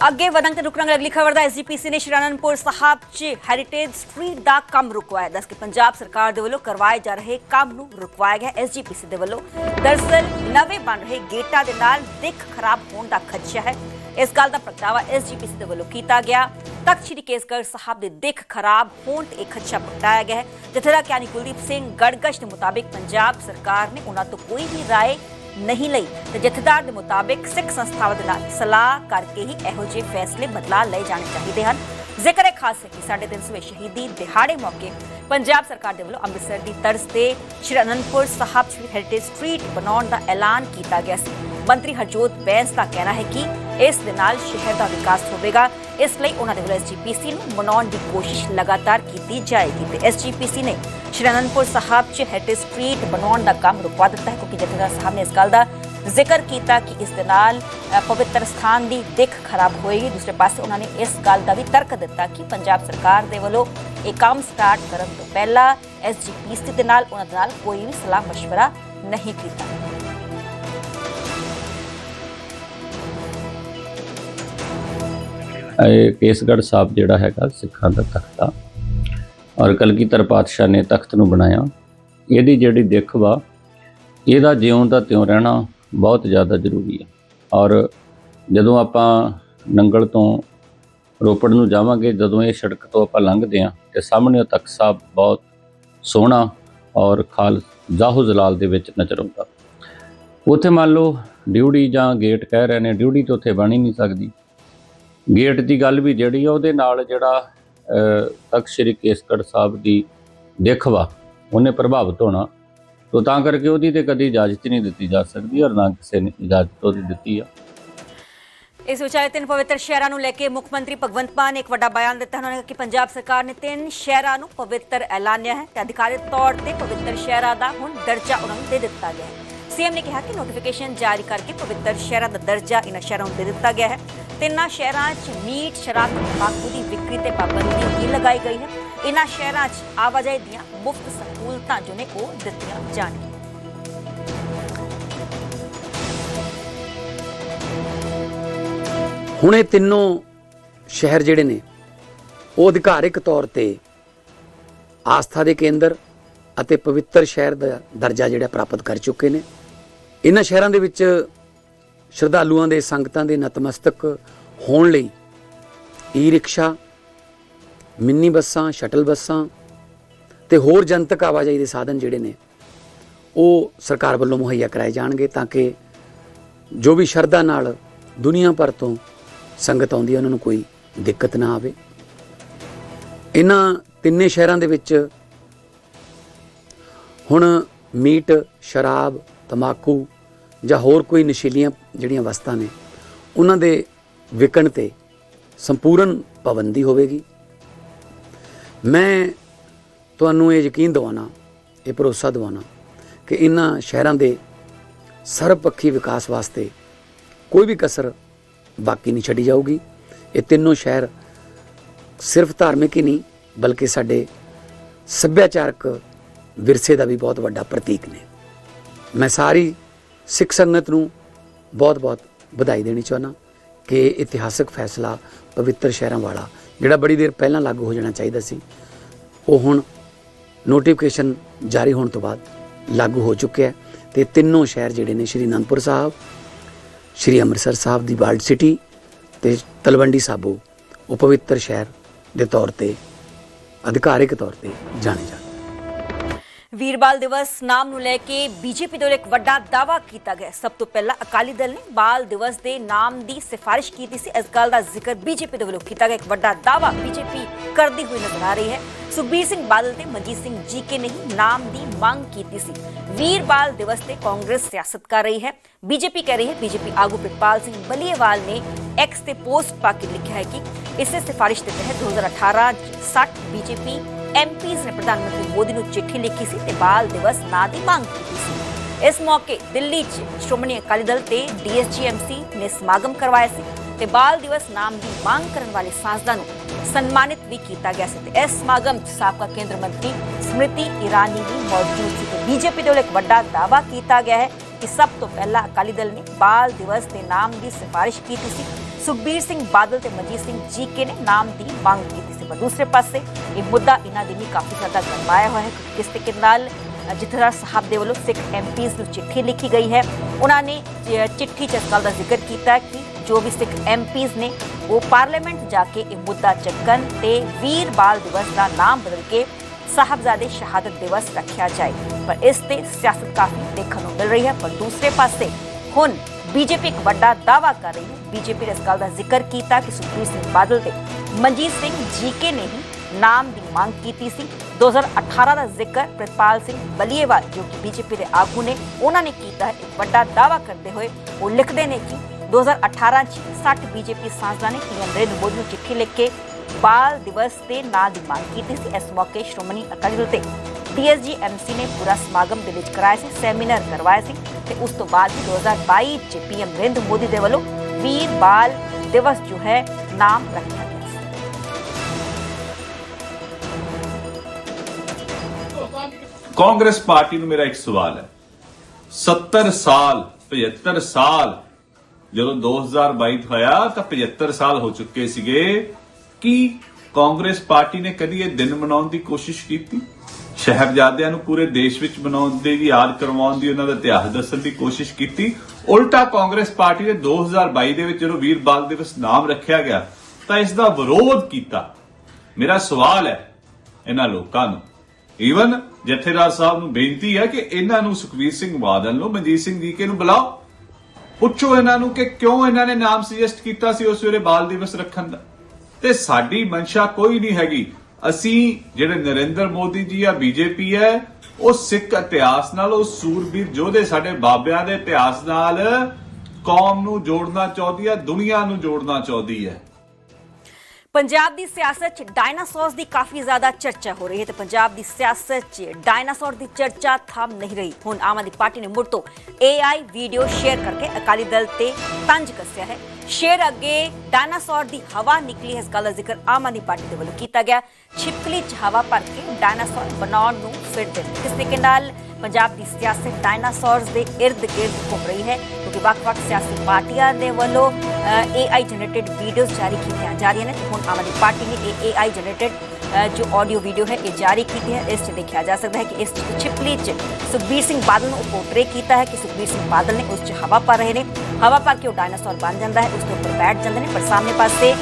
ਅੱਗੇ ਵਧਾਂਗੇ ਤੇ ਰੁਕਣਾਂਗੇ ਅਗਲੀ ਖਬਰ ਦਾ ਐਸਜੀਪੀਸੀ ਨੇ ਸ਼੍ਰੀ ਸਾਹਿਬ 'ਚ ਹੈਰੀਟੇਜ ਸਟਰੀਟ ਦਾ ਕੰਮ ਰੁਕਵਾਇਆ। ਦੱਸ ਕਿ ਪੰਜਾਬ ਸਰਕਾਰ ਦੇ ਵੱਲੋਂ ਕਰਵਾਏ ਜਾ ਰਹੇ ਕੰਮ ਨੂੰ ਰੁਕਵਾਇਆ ਗਿਆ। ਐਸਜੀਪੀਸੀ ਦੇ ਵੱਲੋਂ ਦਰਸਲ ਨਵੇਂ ਬਣ ਰਹੇ ਗੇਟਾਂ ਦੇ ਨਾਲ ਦਿੱਖ ਖਰਾਬ ਹੋਣ ਦਾ ਖਦਸ਼ਾ ਹੈ। ਇਸ ਗੱਲ ਦਾ ਪ੍ਰਗਟਾਵਾ ਐਸਜੀਪੀਸੀ ਦੇ ਵੱਲੋਂ ਕੀਤਾ ਗਿਆ। ਤਖਤ ਸ੍ਰੀ ਕੇਸਗੜ੍ਹ ਸਾਹਿਬ ਦੇ ਦਿੱਖ ਖਰਾਬ ਹੋਣ ਤੇ ਇੱਕ ਖਦਸ਼ਾ ਪ੍ਰਗਟਾਇਆ ਗਿਆ ਹੈ। ਜਥੇਦਾਰ ਗਿਆਨੀ ਕੁਲਦੀਪ ਸਿੰਘ ਗੜਗਸ਼ ਦੇ ਮੁਤਾਬਿਕ ਪੰਜਾਬ ਸਰਕਾਰ ਨੇ ਉਹਨਾਂ ਤੋਂ ਕੋਈ ਵੀ ਰਾਏ ਨਹੀਂ ਲਈ। ਤੇ ਜਥੇਦਾਰ ਦੇ ਮੁਤਾਬਿਕ ਸਿੱਖ ਸੰਸਥਾਵਾਂ ਦੇ ਨਾਲ ਸਲਾਹ ਕਰਕੇ ਹੀ ਇਹੋ ਜਿਹੇ ਫੈਸਲੇ ਬਦਲਾ ਲਏ ਜਾਣੇ ਚਾਹੀਦੇ ਹਨ। ਜ਼ਿਕਰ ਹੈ ਖਾਸ ਹੈ ਕਿ ਸਾਡੇ 300ਵੇਂ ਸ਼ਹੀਦੀ ਦਿਹਾੜੇ ਮੌਕੇ ਪੰਜਾਬ ਸਰਕਾਰ ਦੇ ਵੱਲੋਂ ਅੰਮ੍ਰਿਤਸਰ ਦੀ ਤਰਜ਼ ਤੇ ਸ਼੍ਰੀ ਅਨੰਦਪੁਰ ਸਾਹਿਬ ਸ਼੍ਰੀ ਹੈਰੀਟੇਜ ਸਟਰੀਟ ਬਣਾਉਣ ਦਾ ਐਲਾਨ ਕੀਤਾ ਗਿਆ ਸੀ। ਮੰਤਰੀ ਹਰਜੋਤ ਬੈਂਸ ਦਾ ਕਹਿਣਾ ਹੈ ਕਿ ਇਸ ਦੇ ਨਾਲ ਸ਼ਹਿਰ ਦਾ ਵਿਕਾਸ ਹੋਵੇਗਾ। ਇਸ ਲਈ ਉਹਨਾਂ ਦੇ ਵੱਲੋਂ ਐਸਜੀਪੀਸੀ ਨੂੰ ਮਨਾਉਣ ਦੀ ਕੋਸ਼ਿਸ਼ ਲਗਾਤਾਰ ਕੀਤੀ ਜਾਏਗੀ ਤੇ ਐਸਜੀਪੀਸੀ ਨੇ ਸ਼੍ਰੀ ਅਨੰਦਪੁਰ ਸਾਹਿਬ 'ਚ ਹੈਰੀਟੇਜ ਸਟਰੀਟ ਬਣਾਉਣ ਦਾ ਕੰਮ ਰੁਕਵਾ ਦਿੱਤਾ ਹੈ, ਕਿਉਂਕਿ ਜਥੇਦਾਰ ਸਾਹਿਬ ਨੇ ਇਸ ਗੱਲ ਦਾ ਜ਼ਿਕਰ ਕੀਤਾ ਕਿ ਇਸ ਦੇ ਨਾਲ ਅ, ਪਵਿੱਤਰ ਸਥਾਨ ਦੀ ਦਿੱਖ ਖਰਾਬ ਹੋਏਗੀ ਦੂਸਰੇ ਪਾਸੇ ਉਹਨਾਂ ਨੇ ਇਸ ਗੱਲ ਦਾ ਵੀ ਤਰਕ ਦਿੱਤਾ ਕਿ ਪੰਜਾਬ ਸਰਕਾਰ ਦੇ ਵੱਲੋਂ ਇਹ ਕੰਮ ਸਟਾਰਟ ਕਰਨ ਤੋਂ ਪਹਿਲਾਂ ਐਸਜੀਪੀਸੀ ਦੇ ਨਾਲ ਉਹਨਾਂ ਦੇ ਨਾਲ ਕੋਈ ਵੀ ਸਲਾਹ مشورہ ਨਹੀਂ ਕੀਤਾ ਇਹ ਕੇਸਗੜ੍ਹ ਸਾਹਿਬ ਜਿਹੜਾ ਹੈਗਾ ਸਿੱਖਾਂ ਦਾ ਤਖਤ ਆ ਔਰ ਕਲਗੀਧਰ ਪਾਤਸ਼ਾਹ ਨੇ ਤਖਤ ਨੂੰ ਬਣਾਇਆ ਇਹਦੀ ਜਿਹੜੀ ਦਿੱਖ ਵਾ ਇਹਦਾ ਜਿਉਂ ਦਾ ਤਿਉਂ ਰਹਿਣਾ ਬਹੁਤ ਜ਼ਿਆਦਾ ਜ਼ਰੂਰੀ ਹੈ ਔਰ ਜਦੋਂ ਆਪਾਂ ਨੰਗਲ ਤੋਂ ਰੋਪੜ ਨੂੰ ਜਾਵਾਂਗੇ, ਜਦੋਂ ਇਹ ਸੜਕ ਤੋਂ ਆਪਾਂ ਲੰਘਦੇ ਹਾਂ, ਤੇ ਸਾਹਮਣੇ ਉਹ ਤਖਤ ਸਾਹਿਬ ਬਹੁਤ ਸੋਹਣਾ ਔਰ ਖਾਲ ਜਾਹੋ ਜਲਾਲ ਦੇ ਵਿੱਚ ਨਜ਼ਰ ਆਉਂਦਾ। ਉੱਥੇ ਮੰਨ ਲਓ ਡਿਊਟੀ ਜਾਂ ਗੇਟ ਕਹਿ ਰਹੇ ਨੇ ਡਿਊਟੀ ਤਾਂ ਉੱਥੇ ਬਣ ਹੀ ਨਹੀਂ ਸਕਦੀ। ਗੇਟ ਦੀ ਗੱਲ ਵੀ ਜਿਹੜੀ ਆ, ਉਹਦੇ ਨਾਲ ਜਿਹੜਾ ਤਖ਼ਤ ਸ੍ਰੀ ਕੇਸਗੜ੍ਹ ਸਾਹਿਬ ਦੀ ਦੇਖਵਾ ਉਹਨੇ ਪ੍ਰਭਾਵਿਤ ਹੋਣਾ। ਤੋ ਤਾਂ ਕਰਕੇ ਉਹਦੀ ਤੇ ਕਦੀ ਇਜਾਜ਼ਤ ਨਹੀਂ ਦਿੱਤੀ ਜਾ ਸਕਦੀ ਔਰ ਨਾ ਕਿਸੇ ਨੇ ਇਜਾਜ਼ਤ ਉਹਦੀ ਦਿੱਤੀ ਆ। ਇਸ ਵਿਚਾਲੇ ਤਿੰਨ ਪਵਿੱਤਰ ਸ਼ਹਿਰਾਂ ਨੂੰ ਲੈ ਕੇ ਮੁੱਖ ਮੰਤਰੀ ਭਗਵੰਤ ਮਾਨ ਨੇ ਇੱਕ ਵੱਡਾ ਬਿਆਨ ਦਿੱਤਾ। ਉਹਨਾਂ ਨੇ ਕਿਹਾ ਕਿ ਪੰਜਾਬ ਸਰਕਾਰ ਨੇ ਤਿੰਨ ਸ਼ਹਿਰਾਂ ਨੂੰ ਪਵਿੱਤਰ ਐਲਾਨਿਆ ਹੈ। ਤੇ ਅਧਿਕਾਰਿਤ ਤੌਰ ਤੇ ਪਵਿੱਤਰ ਸ਼ਹਿਰਾਂ ਦਾ ਹੁਣ ਦਰਜਾ ਉਹਨਾਂ ਨੂੰ ਦੇ ਦਿੱਤਾ ਗਿਆ ਹੈ। ਸੀਐਮ ਨੇ ਕਿਹਾ ਕਿ ਨੋਟੀਫਿਕੇਸ਼ਨ ਜਾਰੀ ਕਰਕੇ ਪਵਿੱਤਰ ਸ਼ਹਿਰਾਂ ਦਾ ਦਰਜਾ ਇਹਨਾਂ ਸ਼ਹਿਰਾਂ ਨੂੰ ਦੇ ਦਿੱਤਾ ਗਿਆ ਹੈ। ਤਿੰਨਾਂ ਸ਼ਹਿਰਾਂ 'ਚ ਮੀਟ, ਸ਼ਰਾਬ, ਤੰਬਾਕੂ ਦੀ ਵਿਕਰੀ ਤੇ ਪਾਬੰਦੀ ਵੀ ਲਗਾਈ ਗਈ ਹੈ। ਇਹਨਾਂ ਸ਼ਹਿਰਾਂ 'ਚ ਆਵਾਜਾਈ ਦੀਆਂ ਮੁਫਤ ਸਹੂਲਤਾਂ ਜੋ ਨੇ ਉਹ ਦਿੱਤੀਆਂ ਜਾਣਗੀਆਂ। ਹੁਣ ਇਹ ਤਿੰਨੋਂ ਸ਼ਹਿਰ ਜਿਹੜੇ ਨੇ, ਉਹ ਅਧਿਕਾਰਿਕ ਤੌਰ ਤੇ ਆਸਥਾ ਦੇ ਕੇਂਦਰ ਅਤੇ ਪਵਿੱਤਰ ਸ਼ਹਿਰ ਦਾ ਦਰਜਾ ਜਿਹੜਾ ਪ੍ਰਾਪਤ ਕਰ ਚੁੱਕੇ ਨੇ। ਇਹਨਾਂ ਸ਼ਹਿਰਾਂ ਦੇ ਵਿੱਚ ਸ਼ਰਧਾਲੂਆਂ ਦੇ ਸੰਗਤਾਂ ਦੇ ਨਤਮਸਤਕ ਹੋਣ ਲਈ ਈ ਰਿਕਸ਼ਾ ਮਿੰਨੀ ਬੱਸਾਂ, ਸ਼ਟਲ ਬੱਸਾਂ ਤੇ ਹੋਰ ਜਨਤਕ ਆਵਾਜਾਈ ਦੇ ਸਾਧਨ ਜਿਹੜੇ ਨੇ, ਉਹ ਸਰਕਾਰ ਵੱਲੋਂ ਮੁਹੱਈਆ ਕਰਾਏ ਜਾਣਗੇ ਤਾਂ ਕਿ ਜੋ ਵੀ ਸ਼ਰਧਾ ਨਾਲ ਦੁਨੀਆ ਭਰ ਤੋਂ ਸੰਗਤ ਆਉਂਦੀ ਹੈ, ਉਹਨਾਂ ਨੂੰ ਕੋਈ ਦਿੱਕਤ ਨਾ ਆਵੇ। ਇਹਨਾਂ ਤਿੰਨੇ ਸ਼ਹਿਰਾਂ ਦੇ ਵਿੱਚ ਹੁਣ ਮੀਟ, ਸ਼ਰਾਬ, ਤਮਾਕੂ ਜਾਂ ਹੋਰ ਕੋਈ ਨਸ਼ੀਲੀਆਂ ਜਿਹੜੀਆਂ ਵਸਤਾਂ ਨੇ, ਉਹਨਾਂ ਦੇ ਵਿਕਣ ਤੇ ਸੰਪੂਰਨ ਪਾਬੰਦੀ ਹੋਵੇਗੀ। ਮੈਂ ਤੁਹਾਨੂੰ ਇਹ ਯਕੀਨ ਦਿਵਾਉਣਾ, ਇਹ ਭਰੋਸਾ ਦਿਵਾਉਣਾ ਕਿ ਇਹਨਾਂ ਸ਼ਹਿਰਾਂ ਦੇ ਸਰਬਪੱਖੀ ਵਿਕਾਸ ਵਾਸਤੇ ਕੋਈ ਵੀ ਕਸਰ ਬਾਕੀ ਨਹੀਂ ਛੱਡੀ ਜਾਊਗੀ। ਇਹ ਤਿੰਨੋਂ ਸ਼ਹਿਰ ਸਿਰਫ ਧਾਰਮਿਕ ਹੀ ਨਹੀਂ, ਬਲਕਿ ਸਾਡੇ ਸੱਭਿਆਚਾਰਕ ਵਿਰਸੇ ਦਾ ਵੀ ਬਹੁਤ ਵੱਡਾ ਪ੍ਰਤੀਕ ਨੇ। ਮੈਂ ਸਾਰੀ ਸਿੱਖ ਸੰਗਤ ਨੂੰ ਬਹੁਤ-ਬਹੁਤ ਵਧਾਈ ਦੇਣੀ ਚਾਹੁੰਦਾ ਕਿ ਇਤਿਹਾਸਕ ਫੈਸਲਾ ਪਵਿੱਤਰ ਸ਼ਹਿਰਾਂ ਵਾਲਾ ਜਿਹੜਾ ਬੜੀ ਦੇਰ ਪਹਿਲਾਂ ਲਾਗੂ ਹੋ ਜਾਣਾ ਚਾਹੀਦਾ ਸੀ, ਉਹ ਹੁਣ ਨੋਟੀਫਿਕੇਸ਼ਨ ਜਾਰੀ ਹੋਣ ਤੋਂ ਬਾਅਦ ਲਾਗੂ ਹੋ ਚੁੱਕਿਆ ਹੈ ਤੇ ਤਿੰਨੋਂ ਸ਼ਹਿਰ ਜਿਹੜੇ ਨੇ, ਸ਼੍ਰੀ ਅਨੰਦਪੁਰ ਸਾਹਿਬ, ਸ਼੍ਰੀ ਅੰਮ੍ਰਿਤਸਰ ਸਾਹਿਬ ਦੀ ਵਰਲਡ ਸਿਟੀ ਤੇ ਤਲਵੰਡੀ ਸਾਬੋ, ਉਹ ਪਵਿੱਤਰ ਸ਼ਹਿਰ ਦੇ ਤੌਰ ਤੇ, ਅਧਿਕਾਰਿਕ ਤੌਰ ਤੇ ਜਾਣੇ ਜਾਂਦੇ ਵੀਰਬਾਲ ਦਿਵਸ ਨਾਮ ਨੂੰ ਲੈ ਕੇ ਬੀਜੇਪੀ ਦੇ ਇੱਕ ਵੱਡਾ ਦਾਅਵਾ ਕੀਤਾ ਗਿਆ। ਸਭ ਤੋਂ ਪਹਿਲਾਂ ਅਕਾਲੀ ਦਲ ਨੇ ਬਾਲ ਦਿਵਸ ਦੇ ਨਾਮ ਦੀ ਸਿਫਾਰਿਸ਼ ਕੀਤੀ ਸੀ। ਇਸ ਗੱਲ ਦਾ ਜ਼ਿਕਰ ਬੀਜੇਪੀ ਦੇ ਵੱਲੋਂ ਕੀਤਾ ਗਿਆ। ਇੱਕ ਵੱਡਾ ਦਾਅਵਾ ਬੀਜੇਪੀ ਕਰਦੀ ਹੋਈ ਨਜ਼ਰ ਆ ਰਹੀ ਹੈ। ਸੁਖਬੀਰ ਸਿੰਘ ਬਾਦਲ ਤੇ ਮਨਜੀਤ ਸਿੰਘ ਜੀਕੇ ਨੇ ਹੀ ਨਾਮ ਦੀ ਮੰਗ ਕੀਤੀ ਸੀ। ਵੀਰਬਾਲ ਦਿਵਸ ਤੇ ਕਾਂਗਰਸ ਸਿਆਸਤ ਕਰ ਰਹੀ ਹੈ। ਬੀਜੇਪੀ ਕਹਿ ਰਹੀ ਹੈ, ਬੀਜੇਪੀ ਆਗੂ ਪ੍ਰਿਤਪਾਲ ਸਿੰਘ ਬਲੀਏਵਾਲ ਨੇ ਐਕਸ ਤੇ ਪੋਸਟ ਪਾ ਕੇ ਲਿਖਿਆ ਹੈ ਕਿ ਇਸੇ ਸਿਫਾਰਿਸ਼ ਦੇ ਤਹਿਤ 2018 ਚ 60 ਬੀਜੇਪੀ ਐਮਪੀਜ਼ ਨੇ ਪ੍ਰਧਾਨ ਮੰਤਰੀ ਮੋਦੀ ਨੂੰ ਚਿੱਠੀ ਲਿਖੀ ਸੀ ਤੇ ਬਾਲ ਦਿਵਸ ਨਾਂ ਦੀ ਮੰਗ ਕੀਤੀ ਸੀ। ਇਸ ਮੌਕੇ ਦਿੱਲੀ 'ਚ ਸ਼੍ਰੋਮਣੀ ਅਕਾਲੀ ਦਲ ਤੇ ਡੀਐਸਜੀਐਮਸੀ ਨੇ ਸਮਾਗਮ ਕਰਵਾਇਆ ਸੀ ਤੇ ਬਾਲ ਦਿਵਸ ਨਾਮ ਦੀ ਮੰਗ ਕਰਨ ਵਾਲੇ ਸਾਂਸਦਾਂ ਨੂੰ ਸਨਮਾਨਿਤ ਵੀ ਕੀਤਾ ਗਿਆ ਸੀ ਤੇ ਇਸ ਸਮਾਗਮ 'ਚ ਸਾਬਕਾ ਕੇਂਦਰ ਮੰਤਰੀ ਸਮ੍ਰਿਤੀ ਇਰਾਨੀ ਵੀ ਮੌਜੂਦ ਸੀ ਤੇ ਬੀਜੇਪੀ ਦੇ ਵੱਲੋਂ ਇੱਕ ਵੱਡਾ ਦਾਅਵਾ ਕੀਤਾ ਗਿਆ ਹੈ ਕਿ ਸਭ ਤੋਂ ਪਹਿਲਾਂ ਅਕਾਲੀ ਦਲ ਨੇ ਬਾਲ ਦਿਵਸ ਦੇ ਨਾਮ ਦੀ ਸਿਫਾਰਿਸ਼ ਕੀਤੀ ਸੀ। ਸੁਖਬੀਰ ਸਿੰਘ ਬਾਦਲ ਤੇ ਮਨਜੀਤ ਸਿੰਘ ਜੀਕੇ ਨੇ ਨਾਮ ਦੀ ਮੰਗ ਕੀਤੀ ਸੀ। ਪਰ ਦੂਸਰੇ ਪਾਸੇ, ਇਹ ਮੁੱਦਾ ਇਹਨਾਂ ਦਿਨੀ ਕਾਫੀ ਜ਼ਿਆਦਾ ਗਰਮਾਇਆ ਹੋਇਆ ਹੈ। ਕਿਸ ਤਰੀਕੇ ਨਾਲ ਜਥੇਦਾਰ ਸਾਹਿਬ ਦੇ ਵੱਲੋਂ ਸਿੱਖ ਐਮਪੀਜ਼ ਨੂੰ ਚਿੱਠੀ ਲਿਖੀ ਗਈ ਹੈ, ਉਹਨਾਂ ਨੇ ਚਿੱਠੀ 'ਚ ਇਸ ਗੱਲ ਦਾ ਜ਼ਿਕਰ ਕੀਤਾ ਕਿ ਜੋ ਵੀ ਸਿੱਖ ਐਮਪੀਜ਼ ਨੇ, ਉਹ ਪਾਰਲੀਮੈਂਟ ਜਾ ਕੇ ਇਹ ਮੁੱਦਾ ਚੱਕਣ ਤੇ ਵੀਰ ਬਾਲ ਦਿਵਸ ਦਾ ਨਾਮ ਬਦਲ ਕੇ ਸਾਹਿਬਜ਼ਾਦੇ ਸ਼ਹਾਦਤ ਦਿਵਸ ਰੱਖਿਆ ਜਾਏ। ਪਰ ਇਸ ਤੇ ਸਿਆਸਤ ਕਾਫੀ ਦੇਖਣ ਨੂੰ ਮਿਲ ਰਹੀ ਹੈ। ਪਰ ਦੂਸਰੇ ਪਾਸੇ, ਹੁਣ ਬੀਜੇਪੀ ਇੱਕ ਵੱਡਾ ਦਾਅਵਾ ਕਰ ਰਹੀ ਹੈ। ਬੀਜੇਪੀ ਨੇ ਇਸ ਗੱਲ ਦਾ ਜ਼ਿਕਰ ਕੀਤਾ ਕਿ ਸੁਖਬੀਰ ਸਿੰਘ ਬਾਦਲ ਤੇ ਮਨਜੀਤ ਸਿੰਘ ਜੀਕੇ ਨੇ ਹੀ ਨਾਮ ਦੀ ਮੰਗ ਕੀਤੀ ਸੀ। 2018 ਦਾ ਜ਼ਿਕਰ ਪ੍ਰਿਤਪਾਲ ਸਿੰਘ ਬਲੀਏਵਾਲ, ਜੋ ਕਿ ਬੀਜੇਪੀ ਦੇ ਆਗੂ ਨੇ, ਉਹਨਾਂ ਨੇ ਕੀਤਾ ਹੈ। ਇੱਕ ਵੱਡਾ ਦਾਅਵਾ ਕਰਦੇ ਹੋਏ ਉਹ ਲਿਖਦੇ ਨੇ ਕਿ 2018 ਚ 60 ਬੀਜੇਪੀ ਸਾਂਸਦਾਂ ਨੇ ਪੀਐਮ ਨਰਿੰਦਰ ਮੋਦੀ ਨੂੰ ਚਿੱਠੀ ਲਿਖ ਕੇ ਬਾਲ ਦਿਵਸ ਦੇ ਨਾਂ ਦੀ ਮੰਗ ਕੀਤੀ ਸੀ। ਇਸ ਮੌਕੇ ਸ਼੍ਰੋਮਣੀ ਅਕਾਲੀ ਦਲ ਤੇ ਡੀਐਸਜੀ ਐਮਸੀ ਨੇ ਪੂਰਾ ਸਮਾਗਮ ਦੇ ਵਿੱਚ ਕਰਾਇਆ ਸੀ, ਸੈਮੀਨਾਰ ਕਰਵਾਇਆ ਸੀ ਤੇ ਉਸ ਤੋਂ ਬਾਅਦ 2022 ਚ ਪੀਐਮ ਨਰਿੰਦਰ ਮੋਦੀ ਦੇ ਵੱਲੋਂ ਵੀਰ ਬਾਲ ਦਿਵਸ ਜੋ ਹੈ, ਨਾਮ ਰੱਖਿਆ ਗਿਆ ਕਾਂਗਰਸ ਪਾਰਟੀ ਨੂੰ ਮੇਰਾ ਇੱਕ ਸਵਾਲ ਹੈ। 70 ਸਾਲ 75 ਸਾਲ ਜਦੋਂ 2022 ਹੋਇਆ ਤਾਂ 75 ਸਾਲ ਹੋ ਚੁੱਕੇ ਸੀਗੇ। ਕਿ ਕਾਂਗਰਸ ਪਾਰਟੀ ਨੇ ਕਦੀ ਇਹ ਦਿਨ ਮਨਾਉਣ ਦੀ ਕੋਸ਼ਿਸ਼ ਕੀਤੀ? ਸ਼ਹਿਬਜ਼ਾਦਿਆਂ ਨੂੰ ਪੂਰੇ ਦੇਸ਼ ਵਿੱਚ ਮਨਾਉਣ ਦੀ ਯਾਦ ਕਰਵਾਉਣ ਦੀ ਉਹਨਾਂ ਦਾ ਇਤਿਹਾਸ ਦੱਸਣ ਦੀ ਕੋਸ਼ਿਸ਼ ਕੀਤੀ। ਉਲਟਾ ਕਾਂਗਰਸ ਪਾਰਟੀ ਨੇ 2022 ਦੇ ਵਿੱਚ ਜਦੋਂ ਵੀਰ ਬਾਲ ਦਿਵਸ ਨਾਮ ਰੱਖਿਆ ਗਿਆ, ਤਾਂ ਇਸ ਦਾ ਵਿਰੋਧ ਕੀਤਾ। ਮੇਰਾ ਸਵਾਲ ਹੈ ਇਹਨਾਂ ਲੋਕਾਂ ਨੂੰ। ਈਵਨ ਜਥੇਦਾਰ ਸਾਹਿਬ ਨੂੰ ਬੇਨਤੀ ਹੈ ਕਿ ਇਹਨਾਂ ਨੂੰ ਸੁਖਵੀਰ ਸਿੰਘ ਬਾਦਲ ਨੂੰ, ਮਨਜੀਤ ਸਿੰਘ ਜੀ ਕੇ ਨੂੰ ਬੁਲਾਓ। ਪੁੱਛੋ ਇਹਨਾਂ ਨੂੰ ਕਿ ਕਿਉਂ ਇਹਨਾਂ ਨੇ ਨਾਮ ਸੁਜੈਸਟ ਕੀਤਾ ਸੀ ਉਸ ਵੇਲੇ ਬਾਲ ਦਿਵਸ ਰੱਖਣ ਦਾ। ਤੇ ਸਾਡੀ ਮਨਸ਼ਾ ਕੋਈ ਨਹੀਂ ਹੈਗੀ। ਅਸੀਂ ਜਿਹੜੇ ਨਰਿੰਦਰ ਮੋਦੀ ਜੀ ਆ, ਬੀਜੇਪੀ ਹੈ, ਉਹ ਸਿੱਖ ਇਤਿਹਾਸ ਨਾਲ, ਉਹ ਸੂਰਬੀਰ ਯੋਧੇ ਸਾਡੇ ਬਾਬਿਆਂ ਦੇ ਇਤਿਹਾਸ ਨਾਲ ਕੌਮ ਨੂੰ ਜੋੜਨਾ ਚਾਹੁੰਦੀ ਹੈ, ਦੁਨੀਆ ਨੂੰ ਜੋੜਨਾ ਚਾਹੁੰਦੀ ਹੈ। ਪੰਜਾਬ ਦੀ ਸਿਆਸਤ 'ਚ ਡਾਇਨਾਸੌਰਸ ਦੀ ਕਾਫੀ ਜ਼ਿਆਦਾ ਚਰਚਾ ਹੋ ਰਹੀ ਹੈ ਤੇ ਪੰਜਾਬ ਦੀ ਸਿਆਸਤ 'ਚ ਡਾਇਨਾਸੌਰ ਦੀ ਚਰਚਾ ਥੰਮ ਨਹੀਂ ਰਹੀ। ਹੁਣ ਆਮ ਆਦਮੀ ਪਾਰਟੀ ਨੇ ਮੁੜ ਤੋਂ AI ਵੀਡੀਓ ਸ਼ੇਅਰ ਕਰਕੇ ਅਕਾਲੀ ਦਲ ਤੇ ਤੰਜ ਕੱਸਿਆ ਹੈ। ਸ਼ੇਰ ਅੱਗੇ ਡਾਇਨਾਸੌਰ ਦੀ ਹਵਾ ਨਿਕਲੀ ਇਸ ਗੱਲ ਦਾ ਜ਼ਿਕਰ ਆਮ ਆਦਮੀ ਪਾਰਟੀ ਦੇ ਵੱਲੋਂ ਕੀਤਾ ਗਿਆ। ਛਿਪਕਲੀ 'ਚ ਹਵਾ ਭਰ ਕੇ ਡਾਇਨਾਸੌਰ ਬਣਾਉਣ ਨੂੰ ਫਿਰ ਨੇ ਇਸ ਤਰੀਕੇ ਨਾਲ ਪੰਜਾਬ ਦੀ ਸਿਆਸਤ ਡਾਇਨਾਸੌਰਸ ਦੇ ਇਰਦ ਗਿਰਦ ਘੁੰਮ ਰਹੀ ਹੈ, ਕਿਉਂਕਿ ਵੱਖ-ਵੱਖ ਸਿਆਸੀ ਪਾਰਟੀਆਂ ਦੇ ਵੱਲੋਂ AI ਜਨਰੇਟਡ ਵੀਡੀਓਜ਼ ਜਾਰੀ ਕੀਤੀਆਂ ਜਾ ਰਹੀਆਂ ਨੇ। ਤੇ ਹੁਣ ਆਮ ਆਦਮੀ ਪਾਰਟੀ ਨੇ ਇਹ AI ਜਨਰੇਟਡ ਜੋ ਆਡੀਓ ਵੀਡੀਓ ਹੈ ਇਹ ਜਾਰੀ ਕੀਤੀ ਹੈ ਇਸ 'ਚ ਦੇਖਿਆ ਜਾ ਸਕਦਾ ਹੈ ਕਿ ਇਸ ਛਿਪਲੀ 'ਚ ਸੁਖਬੀਰ ਸਿੰਘ ਬਾਦਲ ਨੂੰ ਪੋਰਟਰੇ ਕੀਤਾ ਹੈ ਕਿ ਸੁਖਬੀਰ ਸਿੰਘ ਬਾਦਲ ਨੇ ਉਸ 'ਚ ਹਵਾ ਭਰ ਰਹੇ ਨੇ ਹਵਾ ਭਰ ਕੇ ਉਹ ਡਾਇਨਾਸੌਰ ਬਣ ਜਾਂਦਾ ਹੈ ਉਸ ਦੇ ਉੱਪਰ ਬੈਠ ਜਾਂਦੇ ਨੇ ਪਰ ਸਾਹਮਣੇ ਪਾਸੇ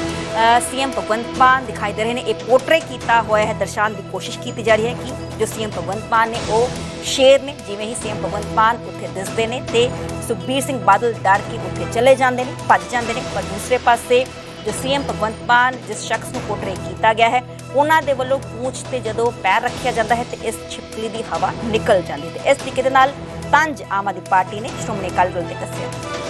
ਸੀਐਮ ਭਗਵੰਤ ਮਾਨ ਦਿਖਾਈ ਦੇ ਰਹੇ ਨੇ ਇਹ ਪੋਰਟਰੇ ਕੀਤਾ ਹੋਇਆ ਹੈ ਦਰਸਾਉਣ ਦੀ ਕੋਸ਼ਿਸ਼ ਕੀਤੀ ਜਾ ਰਹੀ ਹੈ ਕਿ ਜੋ ਸੀਐਮ ਭਗਵੰਤ ਮਾਨ ਨੇ ਉਹ ਸ਼ੇਰ ਨੇ ਜਿਵੇਂ ਹੀ ਸੀਐਮ ਭਗਵੰਤ ਮਾਨ ਉੱਥੇ ਦਿਸਦੇ ਨੇ ਤੇ ਸੁਖਬੀਰ ਸਿੰਘ ਬਾਦਲ ਡਰ ਕੇ ਉੱਥੇ ਚਲੇ ਜਾਂਦੇ ਨੇ ਭੱਜ ਜਾਂਦੇ ਨੇ ਪਰ ਦੂਸਰੇ ਪਾਸੇ ਜੋ ਸੀਐਮ ਭਗਵੰਤ ਮਾਨ ਜਿਸ ਸ਼ਖਸ ਨੂੰ ਪੋਰਟਰੇ ਕੀਤਾ ਗਿਆ ਹੈ ਉਹਨਾਂ ਦੇ ਵੱਲੋਂ ਪੂੰਛ ਤੇ ਜਦੋਂ ਪੈਰ ਰੱਖਿਆ ਜਾਂਦਾ ਹੈ ਤੇ ਇਸ ਛਿਪਕਲੀ ਦੀ ਹਵਾ ਨਿਕਲ ਜਾਂਦੀ ਤੇ ਇਸ ਤਰੀਕੇ ਦੇ ਨਾਲ ਤੰਜ ਆਮ ਆਦਮੀ ਪਾਰਟੀ ਨੇ ਸ਼੍ਰੋਮਣੀ ਅਕਾਲੀ ਦਲ ਤੇ ਕੱਸਿਆ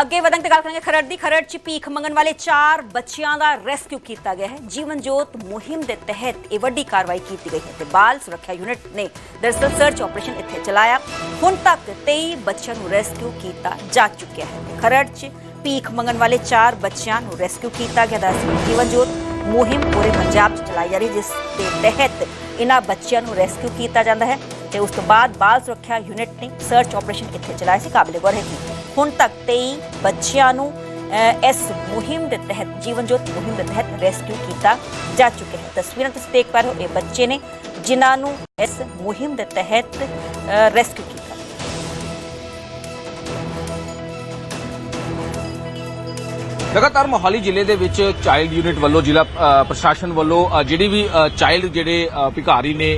ਅੱਗੇ ਵਧਣ ਤੇ ਗੱਲ ਕਰਾਂਗੇ ਖਰੜ ਦੀ। ਖਰੜ ਚ ਭੀਖ ਮੰਗਣ ਵਾਲੇ ਚਾਰ ਬੱਚਿਆਂ ਦਾ ਰੈਸਕਿਊ ਕੀਤਾ ਗਿਆ ਹੈ। ਜੀਵਨ ਜੋਤ ਮੁਹਿੰਮ ਦੇ ਤਹਿਤ ਇਹ ਵੱਡੀ ਕਾਰਵਾਈ ਕੀਤੀ ਗਈ ਹੈ ਤੇ ਬਾਲ ਸੁਰੱਖਿਆ ਯੂਨਿਟ ਨੇ ਦਰਅਸਲ ਸਰਚ ਆਪਰੇਸ਼ਨ ਇੱਥੇ ਚਲਾਇਆ। ਹੁਣ ਤੱਕ 23 ਬੱਚਿਆਂ ਨੂੰ ਰੈਸਕਿਊ ਕੀਤਾ ਜਾ ਚੁੱਕਿਆ ਹੈ। ਖਰੜ ਚ ਭੀਖ ਮੰਗਣ ਵਾਲੇ ਚਾਰ ਬੱਚਿਆਂ ਨੂੰ ਰੈਸਕਿਊ ਕੀਤਾ ਗਿਆ। ਦਾ ਜੀਵਨ ਜੋਤ ਮੁਹਿੰਮ ਪੂਰੇ ਪੰਜਾਬ 'ਚ ਚਲਾਈ ਜਾ ਰਹੀ ਹੈ, ਜਿਸ ਦੇ ਤਹਿਤ ਇਹਨਾਂ ਬੱਚਿਆਂ ਨੂੰ ਰੈਸਕਿਊ ਕੀਤਾ ਜਾਂਦਾ ਹੈ। ਤੇ ਉਸ ਤੋਂ ਬਾਅਦ ਬਾਲ ਸੁਰੱਖਿਆ ਯੂਨਿਟ ਨੇ ਸਰਚ ਆਪਰੇਸ਼ਨ ਇੱਥੇ ਚਲਾਇਆ ਸੀ ਕਾਬਿਲੇ ਗੌਰ ਹੈ ਕਿ ਹੁਣ ਤੱਕ 23 ਬੱਚਿਆਂ ਨੂੰ ਇਸ ਮੁਹਿੰਮ ਦੇ ਤਹਿਤ ਜੀਵਨ ਜੋਤ ਮੁਹਿੰਮ ਦੇ ਤਹਿਤ ਰੈਸਕਿਊ ਕੀਤਾ ਜਾ ਚੁੱਕਿਆ ਹੈ। ਤਸਵੀਰਾਂ ਤੁਸੀਂ ਦੇਖ ਪਾ ਰਹੇ ਹੋ ਇਹ ਬੱਚੇ ਨੇ ਜਿਨ੍ਹਾਂ ਨੂੰ ਇਸ ਮੁਹਿੰਮ ਦੇ ਤਹਿਤ ਰੈਸਕਿਊ ਕੀਤਾ। ਲਗਾਤਾਰ ਮੋਹਾਲੀ ਜ਼ਿਲ੍ਹੇ ਦੇ ਵਿੱਚ ਚਾਈਲਡ ਯੂਨਿਟ ਵੱਲੋਂ ਜ਼ਿਲ੍ਹਾ ਪ੍ਰਸ਼ਾਸਨ ਵੱਲੋਂ ਜਿਹੜੀ ਵੀ ਚਾਈਲਡ ਜਿਹੜੇ ਅ, ਭਿਖਾਰੀ ਨੇ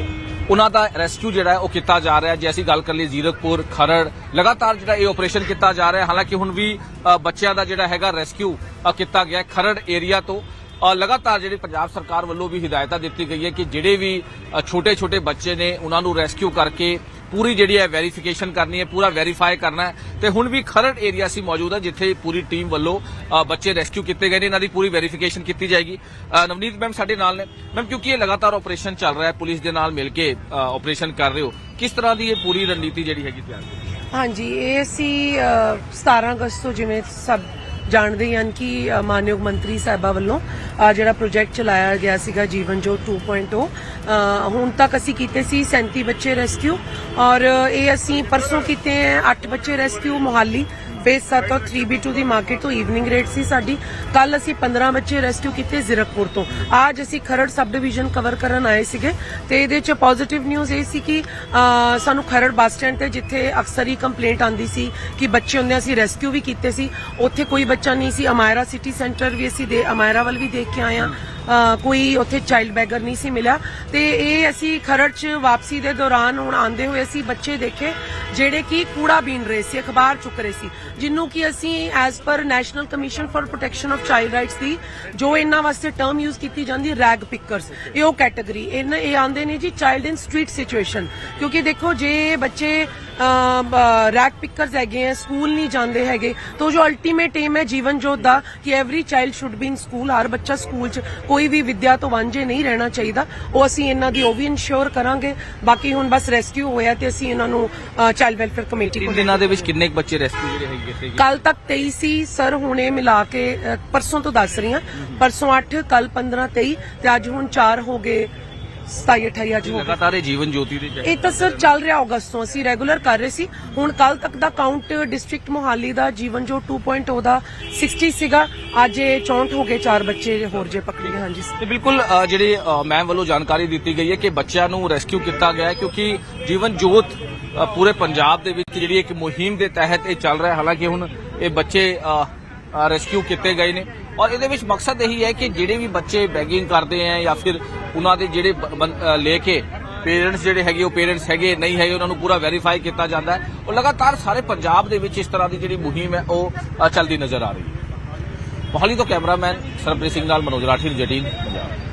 ਉਹਨਾਂ ਦਾ ਰੈਸਕਿਊ ਜਿਹੜਾ ਹੈ ਉਹ ਕੀਤਾ ਜਾ ਰਿਹਾ ਜੇ ਅਸੀਂ ਗੱਲ ਕਰ ਲਈ ਜ਼ੀਰਕਪੁਰ, ਖਰੜ, ਲਗਾਤਾਰ ਜਿਹੜਾ ਇਹ ਆਪਰੇਸ਼ਨ ਕੀਤਾ ਜਾ ਰਿਹਾ ਹਾਲਾਂਕਿ ਹੁਣ ਵੀ ਬੱਚਿਆਂ ਦਾ ਜਿਹੜਾ ਹੈਗਾ ਰੈਸਕਿਊ ਕੀਤਾ ਗਿਆ ਖਰੜ ਏਰੀਆ ਤੋਂ। ਲਗਾਤਾਰ ਜਿਹੜੀ ਪੰਜਾਬ ਸਰਕਾਰ ਵੱਲੋਂ ਵੀ ਹਦਾਇਤਾਂ ਦਿੱਤੀ ਗਈ ਹੈ ਕਿ ਜਿਹੜੇ ਵੀ ਛੋਟੇ ਛੋਟੇ ਬੱਚੇ ਨੇ, ਉਹਨਾਂ ਨੂੰ ਰੈਸਕਿਊ ਕਰਕੇ ਪੂਰੀ ਜਿਹੜੀ ਹੈ ਵੈਰੀਫਿਕੇਸ਼ਨ ਕਰਨੀ ਹੈ ਪੂਰਾ ਵੈਰੀਫਾਈ ਕਰਨਾ ਹੈ। ਤੇ ਹੁਣ ਵੀ ਖਰੜ ਏਰੀਆ ਸੀ ਮੌਜੂਦ ਹੈ ਜਿੱਥੇ ਪੂਰੀ ਟੀਮ ਵੱਲੋਂ ਬੱਚੇ ਰੈਸਕਿਊ ਕੀਤੇ ਗਏ ਨੇ ਇਹਨਾਂ ਦੀ ਪੂਰੀ ਵੈਰੀਫਿਕੇਸ਼ਨ ਕੀਤੀ ਜਾਏਗੀ। ਨਵਨੀਤ ਮੈਮ ਸਾਡੇ ਨਾਲ ਨੇ। ਮੈਮ ਕਿਉਂਕਿ ਇਹ ਲਗਾਤਾਰ ਆਪਰੇਸ਼ਨ ਚੱਲ ਰਿਹਾ ਹੈ ਪੁਲਿਸ ਦੇ ਨਾਲ ਮਿਲ ਕੇ ਆਪਰੇਸ਼ਨ ਕਰ ਰਹੇ ਹੋ ਕਿਸ ਤਰ੍ਹਾਂ ਦੀ ਇਹ ਪੂਰੀ ਰਣਨੀਤੀ ਜਿਹੜੀ ਹੈਗੀ ਤਿਆਰ ਹਾਂਜੀ ਇਹ ਅਸੀਂ ਅ, 17 ਅਗਸਤ ਤੋਂ ਜਿਵੇਂ ਸਭ ਜਾਣਦੇ ਹਨ ਕਿ ਮਾਨਯੋਗ ਮੰਤਰੀ ਸਾਹਿਬਾ ਵੱਲੋਂ ਅ, ਜਿਹੜਾ ਪ੍ਰੋਜੈਕਟ ਚਲਾਇਆ ਗਿਆ ਸੀਗਾ ਜੀਵਨ ਜੋ 2.0 ਅ, ਹੁਣ ਤੱਕ ਅਸੀਂ ਕੀਤੇ ਸੀ 37 ਬੱਚੇ ਰੈਸਕਿਊ ਔਰ ਇਹ ਅਸੀਂ ਪਰਸੋਂ ਕੀਤੇ ਹੈ 8 ਬੱਚੇ ਰੈਸਕਿਊ ਮੋਹਾਲੀ। ਫੇਸ 7 ਔਰ 3B2 ਦੀ ਮਾਰਕੀਟ ਤੋਂ ਈਵਨਿੰਗ ਰੇਟ ਸੀ ਸਾਡੀ। ਕੱਲ ਅਸੀਂ 15 ਬੱਚੇ ਰੈਸਕਿਊ ਕੀਤੇ ਜ਼ੀਰਕਪੁਰ ਤੋਂ। ਅੱਜ ਅਸੀਂ ਖਰੜ ਸਬ ਡਿਵੀਜ਼ਨ ਕਵਰ ਕਰਨ ਆਏ ਸੀਗੇ ਤੇ ਇਹਦੇ ਚ ਪੋਜ਼ਿਟਿਵ ਨਿਊਜ਼ ਇਹ ਸੀ ਕਿ ਸਾਨੂੰ ਖਰੜ ਬੱਸ ਸਟੈਂਡ ਤੇ ਜਿੱਥੇ ਅਕਸਰ ਹੀ ਕੰਪਲੇਂਟ ਆਂਦੀ ਸੀ ਕਿ ਬੱਚੇ ਹੁੰਦੇ ਅਸੀਂ ਰੈਸਕਿਊ ਵੀ ਕੀਤੇ ਸੀ। ਉੱਥੇ ਕੋਈ ਬੱਚਾ ਨਹੀਂ ਸੀ। ਅਮਾਇਰਾ ਸਿਟੀ ਸੈਂਟਰ ਵੀ ਅਸੀਂ ਦੇ ਅਮਾਇਰਾ ਵੱਲ ਵੀ ਦੇਖ ਕੇ ਆਏ ਆ ਕੋਈ ਉੱਥੇ ਚਾਈਲਡ ਬੈਗਰ ਨਹੀਂ ਸੀ ਮਿਲਿਆ। ਤੇ ਇਹ ਅਸੀਂ ਖਰੜ ਚ ਵਾਪਸੀ ਦੇ ਦੌਰਾਨ ਹੁਣ ਆਂਦੇ ਹੋਏ ਅਸੀਂ ਬੱਚੇ ਦੇਖੇ, ਜਿਹੜੇ ਕਿ ਕੂੜਾ ਬੀਨ ਰਹੇ ਸੀ, ਅਖਬਾਰ ਚੁੱਕ ਰਹੇ ਸੀ ਜਿਹਨੂੰ ਕਿ ਅਸੀਂ as per National Commission for Protection of Child Rights ਦੀ, ਜੋ ਇਹਨਾਂ ਵਾਸਤੇ ਟਰਮ ਯੂਜ਼ ਕੀਤੀ ਜਾਂਦੀ ਰੈਗ ਪਿਕਰਸ ਇਹ ਉਹ ਕੈਟਾਗਰੀ ਇਹਨਾਂ, ਇਹ ਆਂਦੇ ਨੇ ਜੀ ਚਾਈਲਡ ਇਨ ਸਟਰੀਟ ਸਿਚੁਏਸ਼ਨ ਕਿਉਂਕਿ ਦੇਖੋ ਜੇ ਬੱਚੇ ਰੈਗ ਪਿਕਰਸ ਹੈਗੇ ਆ ਸਕੂਲ ਨਹੀਂ ਜਾਂਦੇ ਹੈਗੇ, ਤਾਂ ਜੋ ਅਲਟੀਮੇਟ ਏਮ ਹੈ ਜੀਵਨ ਜੋਤ ਦਾ, ਕਿ every child should be in school ਹਰ ਬੱਚਾ ਸਕੂਲ 'ਚ ਕੋਈ ਵੀ ਵਿਦਿਆ ਤੋਂ ਵਾਂਝੇ ਨਹੀਂ ਰਹਿਣਾ ਚਾਹੀਦਾ। ਉਹ ਅਸੀਂ ਇਹਨਾਂ ਦੀ ਉਹ ਵੀ ਇਨਸ਼ੋਰ ਕਰਾਂਗੇ। ਬਾਕੀ ਹੁਣ ਬਸ ਰੈਸਕਿਊ ਹੋਇਆ ਤੇ ਅਸੀਂ ਇਹਨਾਂ ਨੂੰ ਚਾਈਲਡ ਵੈਲਫੇਅਰ ਕਮੇਟੀ ਕੋਲ ਦਿਨਾਂ ਦੇ ਵਿੱਚ ਕਿੰਨੇ ਬੱਚੇ ਰੈਸਕਿਊ ਜਿਹੜੇ ਹੈਗੇ ਸੀਗੇ? ਕੱਲ ਤੱਕ 23 ਸੀ ਸਰ ਹੁਣੇ ਮਿਲਾ ਕੇ ਪਰਸੋਂ ਤੋਂ ਦੱਸ ਰਹੀ ਹਾਂ ਪਰਸੋਂ 8 ਕੱਲ 15 23 ਤੇ ਅੱਜ ਹੁਣ 4 ਹੋ ਗਏ। 27 28 ਅੱਜ ਹੋ ਲਗਾਤਾਰ ਇਹ ਜੀਵਨ ਜੋਤੀ ਦੇ ਇਹ ਤਾਂ ਸਰ ਚੱਲ ਰਿਹਾ ਅਗਸਤ ਤੋਂ ਅਸੀਂ ਰੈਗੂਲਰ ਕਰ ਰਹੇ ਸੀ। ਹੁਣ ਕੱਲ ਤੱਕ ਦਾ ਕਾਊਂਟ ਡਿਸਟ੍ਰਿਕਟ ਮੋਹਾਲੀ ਦਾ ਜੀਵਨ ਜੋ 2.0 ਦਾ 60 ਸੀਗਾ। ਅੱਜ ਇਹ 64 ਹੋ ਗਏ ਚਾਰ ਬੱਚੇ ਹੋਰ ਜੇ ਪਕੜੇ ਗਏ ਹਾਂਜੀ ਤੇ ਬਿਲਕੁਲ ਅ, ਜਿਹੜੇ ਅ, ਮੈਮ ਵੱਲੋਂ ਜਾਣਕਾਰੀ ਦਿੱਤੀ ਗਈ ਹੈ ਕਿ ਬੱਚਿਆਂ ਨੂੰ ਰੈਸਕਿਊ ਕੀਤਾ ਗਿਆ ਹੈ ਕਿਉਂਕਿ ਜੀਵਨ ਜੋਤ ਅ, ਪੂਰੇ ਪੰਜਾਬ ਦੇ ਵਿੱਚ ਜਿਹੜੀ ਇੱਕ ਮੁਹਿੰਮ ਦੇ ਤਹਿਤ ਇਹ ਚੱਲ ਰਿਹਾ ਹੈ। ਹਾਲਾਂਕਿ ਹੁਣ ਇਹ ਬੱਚੇ ਰੈਸਕਿਊ ਕੀਤੇ ਗਏ ਨੇ। ਔਰ ਇਹਦੇ ਵਿੱਚ ਮਕਸਦ ਇਹੀ ਹੈ ਕਿ ਜਿਹੜੇ ਵੀ ਬੱਚੇ ਬੈਗਿੰਗ ਕਰਦੇ ਆ ਜਾਂ ਫਿਰ ਉਹਨਾਂ ਦੇ ਜਿਹੜੇ ਲੈ ਕੇ ਪੇਰੈਂਟਸ ਜਿਹੜੇ ਹੈਗੇ, ਉਹ ਪੇਰੈਂਟਸ ਹੈਗੇ, ਨਹੀਂ ਹੈਗੇ, ਉਹਨਾਂ ਨੂੰ ਪੂਰਾ ਵੈਰੀਫਾਈ ਕੀਤਾ ਜਾਂਦਾ ਹੈ। ਔਰ ਲਗਾਤਾਰ ਸਾਰੇ ਪੰਜਾਬ ਦੇ ਵਿੱਚ ਇਸ ਤਰ੍ਹਾਂ ਦੀ ਜਿਹੜੀ ਮੁਹਿੰਮ ਹੈ, ਉਹ ਚੱਲਦੀ ਨਜ਼ਰ ਆ ਰਹੀ ਹੈ। ਮੋਹਾਲੀ ਤੋਂ ਕੈਮਰਾਮੈਨ ਸਰਪ੍ਰੀਤ ਸਿੰਘ ਨਾਲ ਮਨੋਜ ਰਾਠੀ ਜਟੀਨ, ਪੰਜਾਬ।